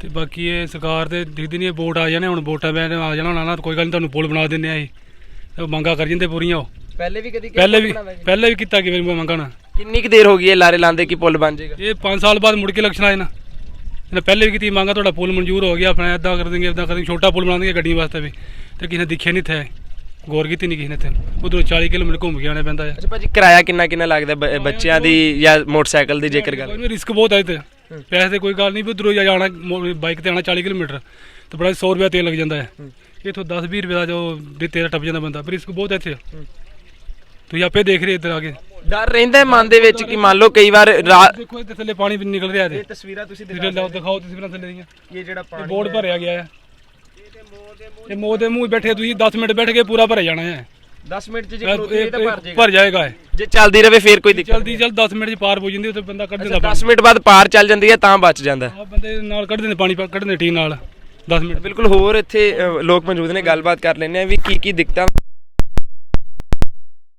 ਤੇ ਬਾਕੀ ਇਹ ਸਰਕਾਰ ਤੇ ਦਿਖਦੀ ਨਹੀਂ ਵੋਟ ਆ ਜਾਣੇ ਹੁਣ ਵੋਟਾਂ ਬੈਣ ਆ ਜਾਣਾ ਉਹਨਾਂ ਨਾਲ ਕੋਈ ਗੱਲ ਨਹੀਂ ਤੁਹਾਨੂੰ ਪੁਲ ਬਣਾ ਦਿੰਦੇ ਆ ਇਹ ਉਹ ਮੰਗਾ ਕਰ ਜਾਂਦੇ ਪੂਰੀਆਂ ਉਹ ਪਹਿਲੇ ਵੀ ਕਦੀ ਪਹਿਲੇ ਵੀ ਪਹਿਲੇ ਵੀ ਕੀਤਾ ਕਿਵੇਂ ਮੰਗਣਾ? ਕਿੰਨੀ ਕੁ ਦੇਰ ਹੋ ਗਈ ਹੈ ਲਾਰੇ ਲਾਂਦੇ ਕਿ ਪੁੱਲ ਬਣ ਜਾਏਗਾ? ਇਹ 5 ਸਾਲ ਬਾਅਦ ਮੁੜ ਕੇ ਇਲੈਕਸ਼ਨ ਆਏ ਨਾ। ਇਹਨੇ ਪਹਿਲੇ ਵੀ ਕੀਤੀ ਮੰਗਾ ਤੁਹਾਡਾ ਪੁਲ ਮਨਜ਼ੂਰ ਹੋ ਗਿਆ ਆਪਣਾ ਇਦਾਂ ਕਰ ਦੇਂਗੇ ਇਦਾਂ ਕਰ ਦੇਂਗੇ ਛੋਟਾ ਪੁਲ ਬਣਾ ਦੇਂਗੇ ਗੱਡੀਆਂ ਵਾਸਤੇ ਵੀ। ਤੇ ਕਿਸੇ ਨੇ ਦਿਖਿਆ ਨਹੀਂ ਥੇ ਗੌਰ ਕੀਤੀ ਨਹੀਂ ਕਿਸੇ ਨੇ ਤੇ ਉਧਰੋਂ 40 ਕਿਲੋਮੀਟਰ ਘੁੰਮ ਕੇ ਆਉਣਾ ਪੈਂਦਾ ਹੈ। ਅੱਛਾ ਭਾਜੀ ਕਿਰਾਇਆ ਕਿੰਨਾ ਕਿੰਨਾ ਲੱਗਦਾ ਬੱਚਿਆਂ ਦੀ ਜਾਂ ਮੋਟਰਸਾਈਕਲ ਦੀ ਜੇਕਰ ਗੱਲ? ਕੋਈ ਰਿਸਕ ਬਹੁਤ ਹੈ ਤੇ ਪੈਸੇ ਤੇ ਕੋਈ ਗੱਲ ਨਹੀਂ ਵੀ ਉਧਰੋਂ ਜਾਣਾ ਬਾਈਕ ਤੇ ਆਣਾ 40 ਕਿਲੋਮੀਟਰ ਤੇ ਬੜਾ 100 ਰੁਪਏ ਤੇਲ ਲੱਗ ਜਾਂਦਾ ਹੈ। ਇਥੋਂ 10 20 ਰੁਪਏ ਦਾ ਜੋ ਦੇ ਤੇਲ ਟੱਪ ਜਾਂਦਾ ਬੰਦਾ ਪਰ ਰਿਸਕ ਬਹੁਤ ਹੈ ਇੱਥੇ। ਤੁਸੀਂ ਆਪੇ ਦੇਖ ਰਹੇ ਇੱਧਰ ਆ ਕੇ। ਡਰ ਰਹਿੰਦਾ ਹੈ ਮਨ ਦੇ ਵਿੱਚ ਕਿ ਮੰਨ ਲਓ ਕਈ ਵਾਰ ਦੇਖੋ ਇੱਥੇ ਥੱਲੇ ਪਾਣੀ ਵੀ ਨਿਕਲ ਰਿਹਾ ਤੇ ਤਸਵੀਰਾਂ ਤੁਸੀਂ ਦਿਖਾਓ ਤਸਵੀਰਾਂ ਥੱਲੇ ਦੀਆਂ। ਇਹ ਜਿਹੜਾ ਇਹ ਬੋਰਡ ਭਰਿਆ ਗਿਆ ਹੈ। ਇਹ ਮੋਹ ਦੇ ਮੂੰਹ ਬੈਠੇ ਤੁਸੀਂ 10 ਮਿੰਟ ਬੈਠ ਕੇ ਪੂਰਾ ਭਰ ਜਾਣਾ ਹੈ। 10 ਮਿੰਟ 'ਚ ਜੇ ਇਹ- ਖਲੋਤੇ ਤਾਂ ਭਰ ਇਹ ਜਾਏਗਾ। ਭਰ ਜਾਏਗਾ ਇਹ। ਜੇ ਚੱਲਦੀ ਰਵੇ ਫੇਰ ਕੋਈ ਦਿੱਕਤ ਜਲਦੀ ਜਲਦ 10 ਮਿੰਟ ਚ ਪਾਰ ਹੋ ਜਾਂਦੀ ਉੱਥੇ ਬੰਦਾ ਕੱਢ ਦਿੰਦਾ 10 ਮਿੰਟ ਬਾਅਦ ਪਾਰ ਚੱਲ ਜਾਂਦੀ ਹੈ ਤਾਂ ਬਚ ਜਾਂਦਾ। ਆ ਬੰਦੇ ਨਾਲ ਕੱਢ ਦਿੰਦੇ ਪਾਣੀ ਪਾ- ਕੱਢ ਦਿੰਦੇ ਟੀ ਨਾਲ। 10 ਮਿੰਟ। ਬਿਲਕੁਲ ਹੋਰ ਇੱਥੇ ਅ, ਲੋਕ ਮੌਜੂਦ ਨੇ ਗੱਲਬਾਤ ਕਰ ਲੈਂਦੇ ਆ ਵੀ ਕੀ ਕੀ ਦਿੱਕਤਾਂ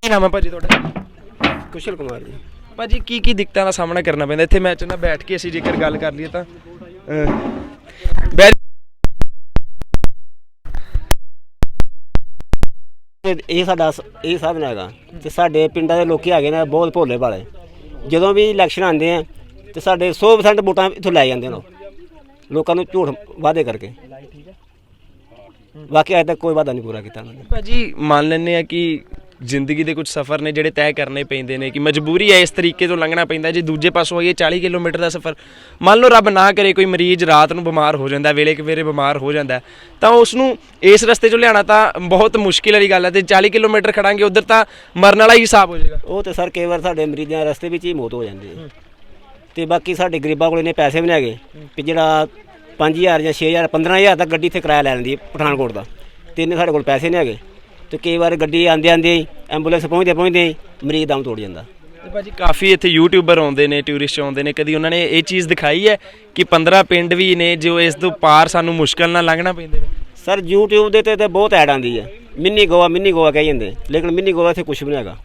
ਕੀ ਨਾਮ ਹੈ ਭਾਜੀ ਤੁਹਾਡਾ? ਕੁਸ਼ਲ ਕੁਮਾਰ ਜੀ। ਭਾਜੀ ਕੀ ਕੀ ਦਿੱਕਤਾਂ ਦਾ ਸਾਹਮਣਾ ਕਰਨਾ ਪੈਂਦਾ? ਇੱਥੇ ਮੈਚ ਨਾਲ ਬੈਠ ਕੇ ਅਸੀਂ ਜੇਕਰ ਗੱਲ ਕਰ ਲਈਏ ਤਾਂ। ਇਹ- ਇਹ ਸਾਡਾ ਸ- ਇਹ ਸਾਧਨ ਹੈਗਾ ਤੇ ਸਾਡੇ ਪਿੰਡਾਂ ਦੇ ਲੋਕੀ ਹੈਗੇ ਨੇ ਬਹੁਤ ਭੋਲੇ ਵਾਲੇ ਜਦੋਂ ਵੀ ਇਲੈਕਸ਼ਨ ਆਉਂਦੇ ਆ ਤੇ ਸਾਡੇ 100% ਵੋਟਾਂ ਇੱਥੋਂ ਲੈ ਜਾਂਦੇ ਨੇ ਉਹ। ਲੋਕਾਂ ਨੂੰ ਝੂਠ ਵਾਅਦੇ ਕਰਕੇ। ਬਾਕੀ ਅਜੇ ਤੱਕ ਕੋਈ ਵਾਅਦਾ ਨਹੀਂ ਪੂਰਾ ਕੀਤਾ ਉਹਨਾਂ ਨੇ। ਭਾਜੀ ਮੰਨ ਲੈਂਦੇ ਆ ਕਿ ਜ਼ਿੰਦਗੀ ਦੇ ਕੁਝ ਸਫ਼ਰ ਨੇ ਜਿਹੜੇ ਤੈਅ ਕਰਨੇ ਪੈਂਦੇ ਨੇ ਕਿ ਮਜਬੂਰੀ ਹੈ ਇਸ ਤਰੀਕੇ ਤੋਂ ਲੰਘਣਾ ਪੈਂਦਾ ਜੇ ਦੂਜੇ ਪਾਸੋਂ ਆਈਏ 40 ਕਿਲੋਮੀਟਰ ਦਾ ਸਫ਼ਰ, ਮੰਨ ਲਓ ਰੱਬ ਨਾ ਕਰੇ ਕੋਈ ਮਰੀਜ਼ ਰਾਤ ਨੂੰ ਬਿਮਾਰ ਹੋ ਜਾਂਦਾ, ਵੇਲੇ ਕਵੇਰੇ ਬਿਮਾਰ ਹੋ ਜਾਂਦਾ, ਤਾਂ ਉਸ ਨੂੰ ਇਸ ਰਸਤੇ 'ਚੋਂ ਲਿਆਉਣਾ ਤਾਂ ਬਹੁਤ ਮੁਸ਼ਕਿਲ ਵਾਲੀ ਗੱਲ ਹੈ ਤੇ 40 ਕਿਲੋਮੀਟਰ ਖੜਾਂਗੇ, ਉਧਰ ਤਾਂ ਮਰਨ ਵਾਲਾ ਹੀ ਹਿਸਾਬ ਹੋ ਜਾਏਗਾ। ਉਹ ਤੇ ਸਰ ਕਈ ਵਾਰ ਸਾਡੇ ਮਰੀਜ਼ਾਂ ਦੇ ਰਸਤੇ ਵਿੱਚ ਹੀ ਮੌਤ ਹੋ ਜਾਂਦੀ ਹੈ। ਤੇ ਬਾਕੀ ਸਾਡੇ ਗਰੀਬਾਂ ਕੋਲ ਇੰਨੇ ਪੈਸੇ ਵੀ ਨਹੀਂ ਹੈਗੇ ਕਿ ਜਿਹੜਾ 5000 ਜਾਂ 6000 15000 ਤੱਕ ਗੱਡੀ ਇੱਥੇ ਕਿਰਾਇਆ ਲੈ ਲੈਂਦੀ ਹੈ ਪਠਾਨਕੋਟ ਦਾ। ਤੇ ਇੰਨੇ ਸਾਡੇ ਕੋਲ ਪੈਸੇ ਨਹੀਂ ਹੈਗੇ। ਤੇ ਕਈ ਵਾਰ ਗੱਡੀ ਆਂਦੇ ਆਂਦੇ ਐਂਬੂਲੈਂਸ ਪਹੁੰਚਦੇ ਪਹੁੰਚਦੇ ਮਰੀਜ਼ ਦਮ ਤੋੜ ਜਾਂਦਾ। ਤੇ ਭਾਜੀ ਕਾਫੀ ਇੱਥੇ ਯੂਟਿਊਬਰ ਆਉਂਦੇ ਨੇ ਟੂਰਿਸਟ ਆਉਂਦੇ ਨੇ ਕਦੀ ਉਹਨਾਂ ਨੇ ਇਹ ਚੀਜ਼ ਦਿਖਾਈ ਹੈ ਕਿ 15 ਪਿੰਡ ਵੀ ਨੇ ਜੋ ਇਸ ਤੋਂ ਪਾਰ ਸਾਨੂੰ ਮੁਸ਼ਕਲ ਨਾਲ ਲੰਘਣਾ ਪੈਂਦੇ ਨੇ ਸਰ YouTube ਦੇ ਤੇ ਤੇ ਬਹੁਤ ਐਡ ਆਂਦੀ ਹੈ। ਮਿੰਨੀ ਗੋਆ ਮਿੰਨੀ ਗੋਆ ਕਹੀ ਜਾਂਦੇ। ਲੇਕਿਨ ਮਿੰਨੀ ਗੋਆ ਇੱਥੇ ਕੁਝ ਵੀ ਨਹੀਂ ਹੈਗਾ।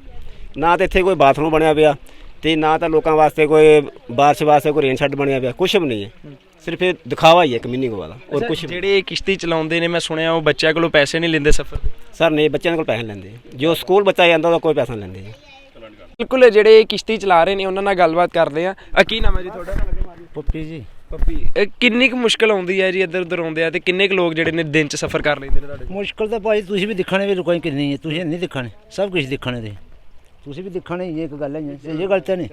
ਨਾ ਤਾਂ ਇੱਥੇ ਕੋਈ ਬਾਥਰੂਮ ਬਣਿਆ ਪਿਆ ਤੇ ਨਾ ਤਾਂ ਲੋਕਾਂ ਵਾਸਤੇ ਕੋਈ ਬਾਰਿਸ਼ ਵਾਸਤੇ ਕੋਈ ਰੇਨ ਸ਼ੈੱਡ ਬਣਿਆ ਪਿਆ ਕੁਝ ਵੀ ਨਹੀਂ ਹੈ। ਸਿਰਫ ਇਹ ਦਿਖਾਵਾ ਹੀ ਹੈ ਗੋਆ ਦਾ ਔਰ ਕੁਝ ਜਿਹੜੇ ਇਹ ਕਿਸ਼ਤੀ ਚਲਾਉਂਦੇ ਨੇ ਮੈਂ ਸੁਣਿਆ ਉਹ ਬੱਚਿਆਂ ਕੋਲੋਂ ਪੈਸੇ ਨਹੀਂ ਲੈਂਦੇ ਸਫ਼ਰ? ਸਰ ਨਹੀਂ ਬੱਚਿਆਂ ਕੋਲ ਪੈਸੇ ਲੈਂਦੇ। ਜੋ ਸਕੂਲ ਬੱਚਾ ਜਾਂਦਾ ਉਹਦਾ ਕੋਈ ਪੈਸਾ ਨਹੀਂ ਲੈਂਦੇ ਜੀ। ਬਿਲਕੁਲ ਜਿਹੜੇ ਇਹ ਕਿਸ਼ਤੀ ਚਲਾ ਰਹੇ ਨੇ ਉਹਨਾਂ ਨਾਲ ਗੱਲਬਾਤ ਕਰਦੇ ਆ। ਆ ਕੀ ਨਾਮ ਹੈ ਜੀ ਤੁਹਾਡਾ? ਪੱਪੀ ਜੀ। ਪੱਪੀ ਇਹ ਕਿੰਨੀ ਕੁ ਮੁਸ਼ਕਲ ਆਉਂਦੀ ਹੈ ਜੀ ਇੱਧਰ ਉੱਧਰ ਆਉਂਦੇ ਆ ਤੇ ਕਿੰਨੇ ਕੁ ਲੋਕ ਜਿਹੜੇ ਨੇ ਦਿਨ 'ਚ ਸਫ਼ਰ ਕਰ ਲੈਂਦੇ ਨੇ ਤੁਹਾਡੇ? ਮੁਸ਼ਕਲ ਤਾਂ ਭਾਈ ਤੁਸੀਂ ਵੀ ਦਿਖਾਣੇ ਵੀ ਲੋਕਾਂ ਕਿੰਨੀ ਹੈ ਤੁਸੀਂ ਨਹੀਂ ਦਿਖਾਣੇ ਸਭ ਕੁਝ ਦਿਖਾਣੇ ਦੇ ਤੁਸੀਂ ਵੀ ਦਿਖਾਣੇ ਹੀ ਹੈ, ਇੱਕ ਗੱਲ ਹੈ ਇਹ ਗੱਲ ਤਾਂ ਨਹੀਂ।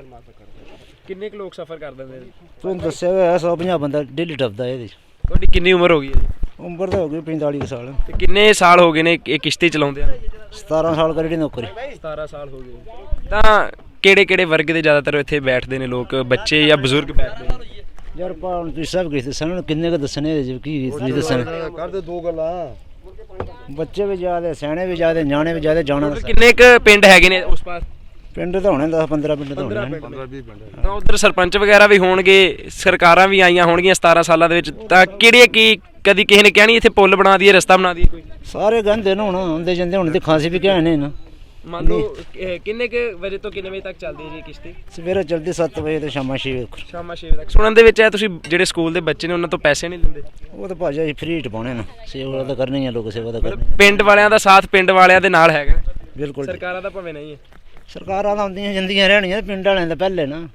ਕਿੰਨੇ ਕੁ ਲੋਕ ਸਫ਼ਰ ਕਰ ਦਿੰਦੇ ਨੇ? ਤੁਹਾਨੂੰ ਦੱਸਿਆ ਹੋਇਆ 150 ਬੰਦਾ ਡੇਲੀ ਟੱਪਦਾ ਇਹਦੇ 'ਚ। ਤੁਹਾਡੀ ਕਿੰਨੀ ਉਮਰ ਹੋ ਗਈ ਹੈ ਜੀ? ਉਮਰ ਤਾਂ ਹੋ ਗਈ 45 ਕੁ ਸਾਲ। ਤੇ ਕਿੰਨੇ ਸਾਲ ਹੋ ਗਏ ਨੇ ਇਹ ਕਿਸ਼ਤੀ ਚਲਾਉਂਦੇ ਆ 17 ਸਾਲ ਕਰੀ ਨੌਕਰੀ। 17 ਸਾਲ ਹੋ ਗਏ ਤਾਂ ਕਿਹੜੇ ਕਿਹੜੇ ਵਰਗ ਦੇ ਜ਼ਿਆਦਾਤਰ ਇੱਥੇ ਬੈਠਦੇ ਨੇ ਲੋਕ? ਬੱਚੇ ਜਾਂ ਬਜ਼ੁਰਗ ਬੈਠਦੇ ਨੇ? ਯਾਰ ਪਾ ਹੁਣ ਤੁਸੀਂ ਸਭ ਦੱਸਣਾ ਹੁਣ ਕਿੰਨੇ ਕੁ ਦੱਸਣੇ ਇਹਦੇ 'ਚ ਕੀ ਤੁਸੀਂ ਦੱਸਣਾ? ਕਰਦੇ ਦੋ ਗੱਲਾਂ। ਬੱਚੇ ਵੀ ਜ਼ਿਆਦੇ ਸਿਆਣੇ ਵੀ ਜ਼ਿਆਦੇ ਨਿਆਣੇ ਵੀ ਜ਼ਿਆਦੇ ਜਾਣਾ ਤਾਂ ਕਿੰਨੇ ਕੁ ਪਿੰਡ ਹੈਗੇ ਨੇ ਉਸ ਪਾਰ ਪਿੰਡ ਤਾਂ ਹੋਣੇ 10 15 ਪਿੰਡ ਤਾਂ ਹੋਣੇ ਨੇ। ਤਾਂ ਉਧਰ ਸਰਪੰਚ ਵਗੈਰਾ ਵੀ ਹੋਣਗੇ ਸਰਕਾਰਾਂ ਵੀ ਆਈਆਂ ਹੋਣਗੀਆਂ 17 ਸਾਲਾਂ ਦੇ ਵਿੱਚ। ਤਾਂ ਕਿਹੜੇ ਕੀ ਕਦੀ ਕਿਸੇ ਨੇ ਕਿਹਾ ਨਹੀਂ ਇੱਥੇ ਪੁਲ ਬਣਾ ਦਈਏ ਰਸਤਾ ਬਣਾ ਦਈਏ ਕੋਈ? ਸਾਰੇ ਗੰਦੇ ਨੇ ਹੁਣ ਆਉਂਦੇ ਜਾਂਦੇ ਹੁਣ ਤੇ ਖਾਂਸੀ ਵੀ ਕਹਿਣੇ ਨਾ ਮੰਨ ਲਓ ਕਿ- ਕਿੰਨੇ ਕੁ ਵਜੇ ਤੋਂ ਕਿੰਨੇ ਵਜੇ ਤੱਕ ਚੱਲਦੀ ਹੈ ਜੀ ਕਿਸ਼ਤੀ? ਸਵੇਰੇ ਜਲਦੀ 7 ਵਜੇ ਤੇ ਸ਼ਾਮਾਂ 6 ਵਜੇ ਸ਼ਾਮਾਂ 6 ਵਜੇ ਤੱਕ। ਸੁਣਨ ਦੇ ਵਿੱਚ ਹੈ ਤੁਸੀਂ ਜਿਹੜੇ ਸਕੂਲ ਦੇ ਬੱਚੇ ਨੇ ਉਹਨਾਂ ਤੋਂ ਪੈਸੇ ਨਹੀਂ ਲੈਂਦੇ ਉਹ ਤਾਂ ਭਾਜੀ ਅਸੀਂ ਫ੍ਰੀ ਟਪਾਉਣੇ ਨਾ ਸੇਵਾ ਤਾਂ ਕਰਨੀ ਹੈ ਲੋਕ ਸੇਵਾ ਤਾਂ ਕਰਨੀ ਪਿੰਡ ਵਾਲਿਆਂ ਦਾ ਸਾਥ ਪਿੰਡ ਵਾਲਿਆਂ ਦੇ ਨਾਲ ਹੈਗਾ। ਬਿਲਕੁਲ ਜੀ। ਸਰਕਾਰਾਂ ਦਾ ਭਾਵੇਂ ਨਹੀਂ ਹੈ। ਸਰਕਾਰਾਂ ਤਾਂ ਆਉਂਦੀਆਂ ਜਾਂਦੀਆਂ ਰਹਿਣੀਆਂ ਪਿੰਡ ਵਾਲਿਆਂ ਦਾ ਪਹਿਲੇ ਨਾ।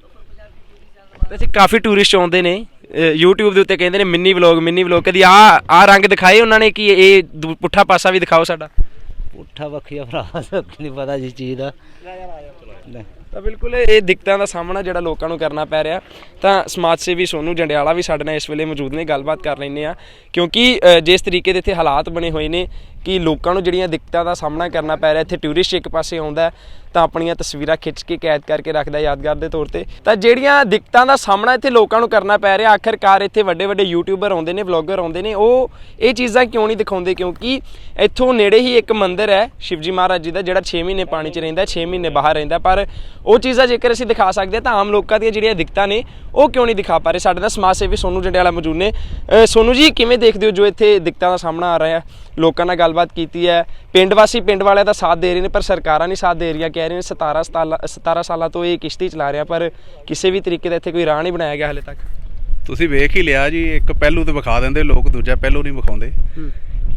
ਵੈਸੇ ਕਾਫੀ ਟੂਰਿਸਟ ਆਉਂਦੇ ਨੇ ਅਹ YouTube ਦੇ ਉੱਤੇ ਕਹਿੰਦੇ ਨੇ ਮਿੰਨੀ ਵਲੌਗ ਮਿੰਨੀ ਵਲੌਗ ਕਦੀ ਆ ਆ ਰੰਗ ਦਿਖਾਏ ਉਹਨਾਂ ਨੇ ਕਿ ਇਹ ਦੂ- ਪੁੱਠਾ ਪਾਸਾ ਵੀ ਦਿਖਾਓ ਸਾਡਾ। ਪੁੱਠਾ ਵੱਖੀਆ ਭਰਾ ਨਹੀਂ ਪਤਾ ਜੀ ਚੀਜ਼ ਦਾ। ਲੈ। ਤਾਂ ਬਿਲਕੁਲ ਇਹ ਦਿੱਕਤਾਂ ਦਾ ਸਾਹਮਣਾ ਜਿਹੜਾ ਲੋਕਾਂ ਨੂੰ ਕਰਨਾ ਪੈ ਰਿਹਾ ਤਾਂ ਸਮਾਜ ਸੇਵੀ ਸੋਨੂ ਜੰਡਿਆਲਾ ਵੀ ਸਾਡੇ ਨਾਲ ਇਸ ਵੇਲੇ ਮੌਜੂਦ ਨੇ ਗੱਲਬਾਤ ਕਰ ਲੈਂਦੇ ਆ ਕਿਉਂਕਿ ਅ, ਜਿਸ ਤਰੀਕੇ ਦੇ ਇੱਥੇ ਹਾਲਾਤ ਬਣੇ ਹੋਏ ਨੇ ਕਿ ਲੋਕਾਂ ਨੂੰ ਜਿਹੜੀਆਂ ਦਿੱਕਤਾਂ ਦਾ ਸਾਹਮਣਾ ਕਰਨਾ ਪੈ ਰਿਹਾ ਇੱਥੇ ਟੂਰਿਸਟ ਇੱਕ ਪਾਸੇ ਆਉਂਦਾ ਤਾਂ ਆਪਣੀਆਂ ਤਸਵੀਰਾਂ ਖਿੱਚ ਕੇ ਕੈਦ ਕਰਕੇ ਰੱਖਦਾ ਯਾਦਗਾਰ ਦੇ ਤੌਰ ਤੇ। ਤਾਂ ਜਿਹੜੀਆਂ ਦਿੱਕਤਾਂ ਦਾ ਸਾਹਮਣਾ ਇੱਥੇ ਲੋਕਾਂ ਨੂੰ ਕਰਨਾ ਪੈ ਰਿਹਾ ਆਖਰਕਾਰ ਇੱਥੇ ਵੱਡੇ ਵੱਡੇ ਯੂਟਿਊਬਰ ਆਉਂਦੇ ਨੇ ਵਲੌਗਰ ਆਉਂਦੇ ਨੇ ਉਹ ਇਹ ਚੀਜ਼ਾਂ ਕਿਉਂ ਨਹੀਂ ਦਿਖਾਉਂਦੇ? ਕਿਉਂਕਿ ਇੱਥੋਂ ਨੇੜੇ ਹੀ ਇੱਕ ਮੰਦਿਰ ਹੈ ਸ਼ਿਵਜੀ ਮਹਾਰਾਜ ਜੀ ਦਾ ਜਿਹੜਾ 6 ਮਹੀਨੇ ਪਾਣੀ 'ਚ ਰਹਿੰਦਾ 6 ਮਹੀਨੇ ਬਾਹਰ ਰਹਿੰਦਾ ਪਰ ਉਹ ਚੀਜ਼ਾਂ ਜੇਕਰ ਅਸੀਂ ਦਿਖਾ ਸਕਦੇ ਹਾਂ ਤਾਂ ਆਮ ਲੋਕਾਂ ਦੀਆਂ ਜਿਹੜੀਆਂ ਦਿੱਕਤਾਂ ਨੇ ਉਹ ਕਿਉਂ ਨਹੀਂ ਦਿਖਾ ਪਾ ਰਹੇ? ਸਾਡੇ ਨਾਲ ਸਮਾਜ ਸੇਵੀ ਸੋਨੂ ਜੰਡਿਆਲਾ ਮੌਜੂਦ ਨੇ। ਅ, ਸੋਨੂ ਜੀ ਕਿਵੇਂ ਦੇਖਦੇ ਹੋ ਜੋ ਇੱਥੇ ਦਿੱਕਤਾਂ ਦਾ ਸਾਹਮਣਾ ਆ ਰਿਹਾ ਲੋਕਾਂ ਨਾਲ ਗੱਲ ਗੱਲਬਾਤ ਕੀਤੀ ਹੈ। ਪਿੰਡ ਵਾਸੀ ਪਿੰਡ ਵਾਲਿਆਂ ਦਾ ਸਾਥ ਦੇ ਰਹੇ ਨੇ ਪਰ ਸਰਕਾਰਾਂ ਨਹੀਂ ਸਾਥ ਦੇ ਰਹੀਆਂ। ਕਹਿ ਰਹੇ ਨੇ 17 ਸਾਲਾਂ 17 ਸਾਲਾਂ ਤੋਂ ਇਹ ਕਿਸ਼ਤੀ ਚਲਾ ਰਿਹਾ ਪਰ ਕਿਸੇ ਵੀ ਤਰੀਕੇ ਦਾ ਇੱਥੇ ਕੋਈ ਰਾਹ ਨਹੀਂ ਬਣਾਇਆ ਗਿਆ ਹਲੇ ਤੱਕ। ਤੁਸੀਂ ਵੇਖ ਹੀ ਲਿਆ ਜੀ ਇੱਕ ਪਹਿਲੂ ਤੇ ਵਿਖਾ ਦਿੰਦੇ ਲੋਕ ਦੂਜਾ ਪਹਿਲੂ ਨਹੀਂ ਵਿਖਾਉਂਦੇ।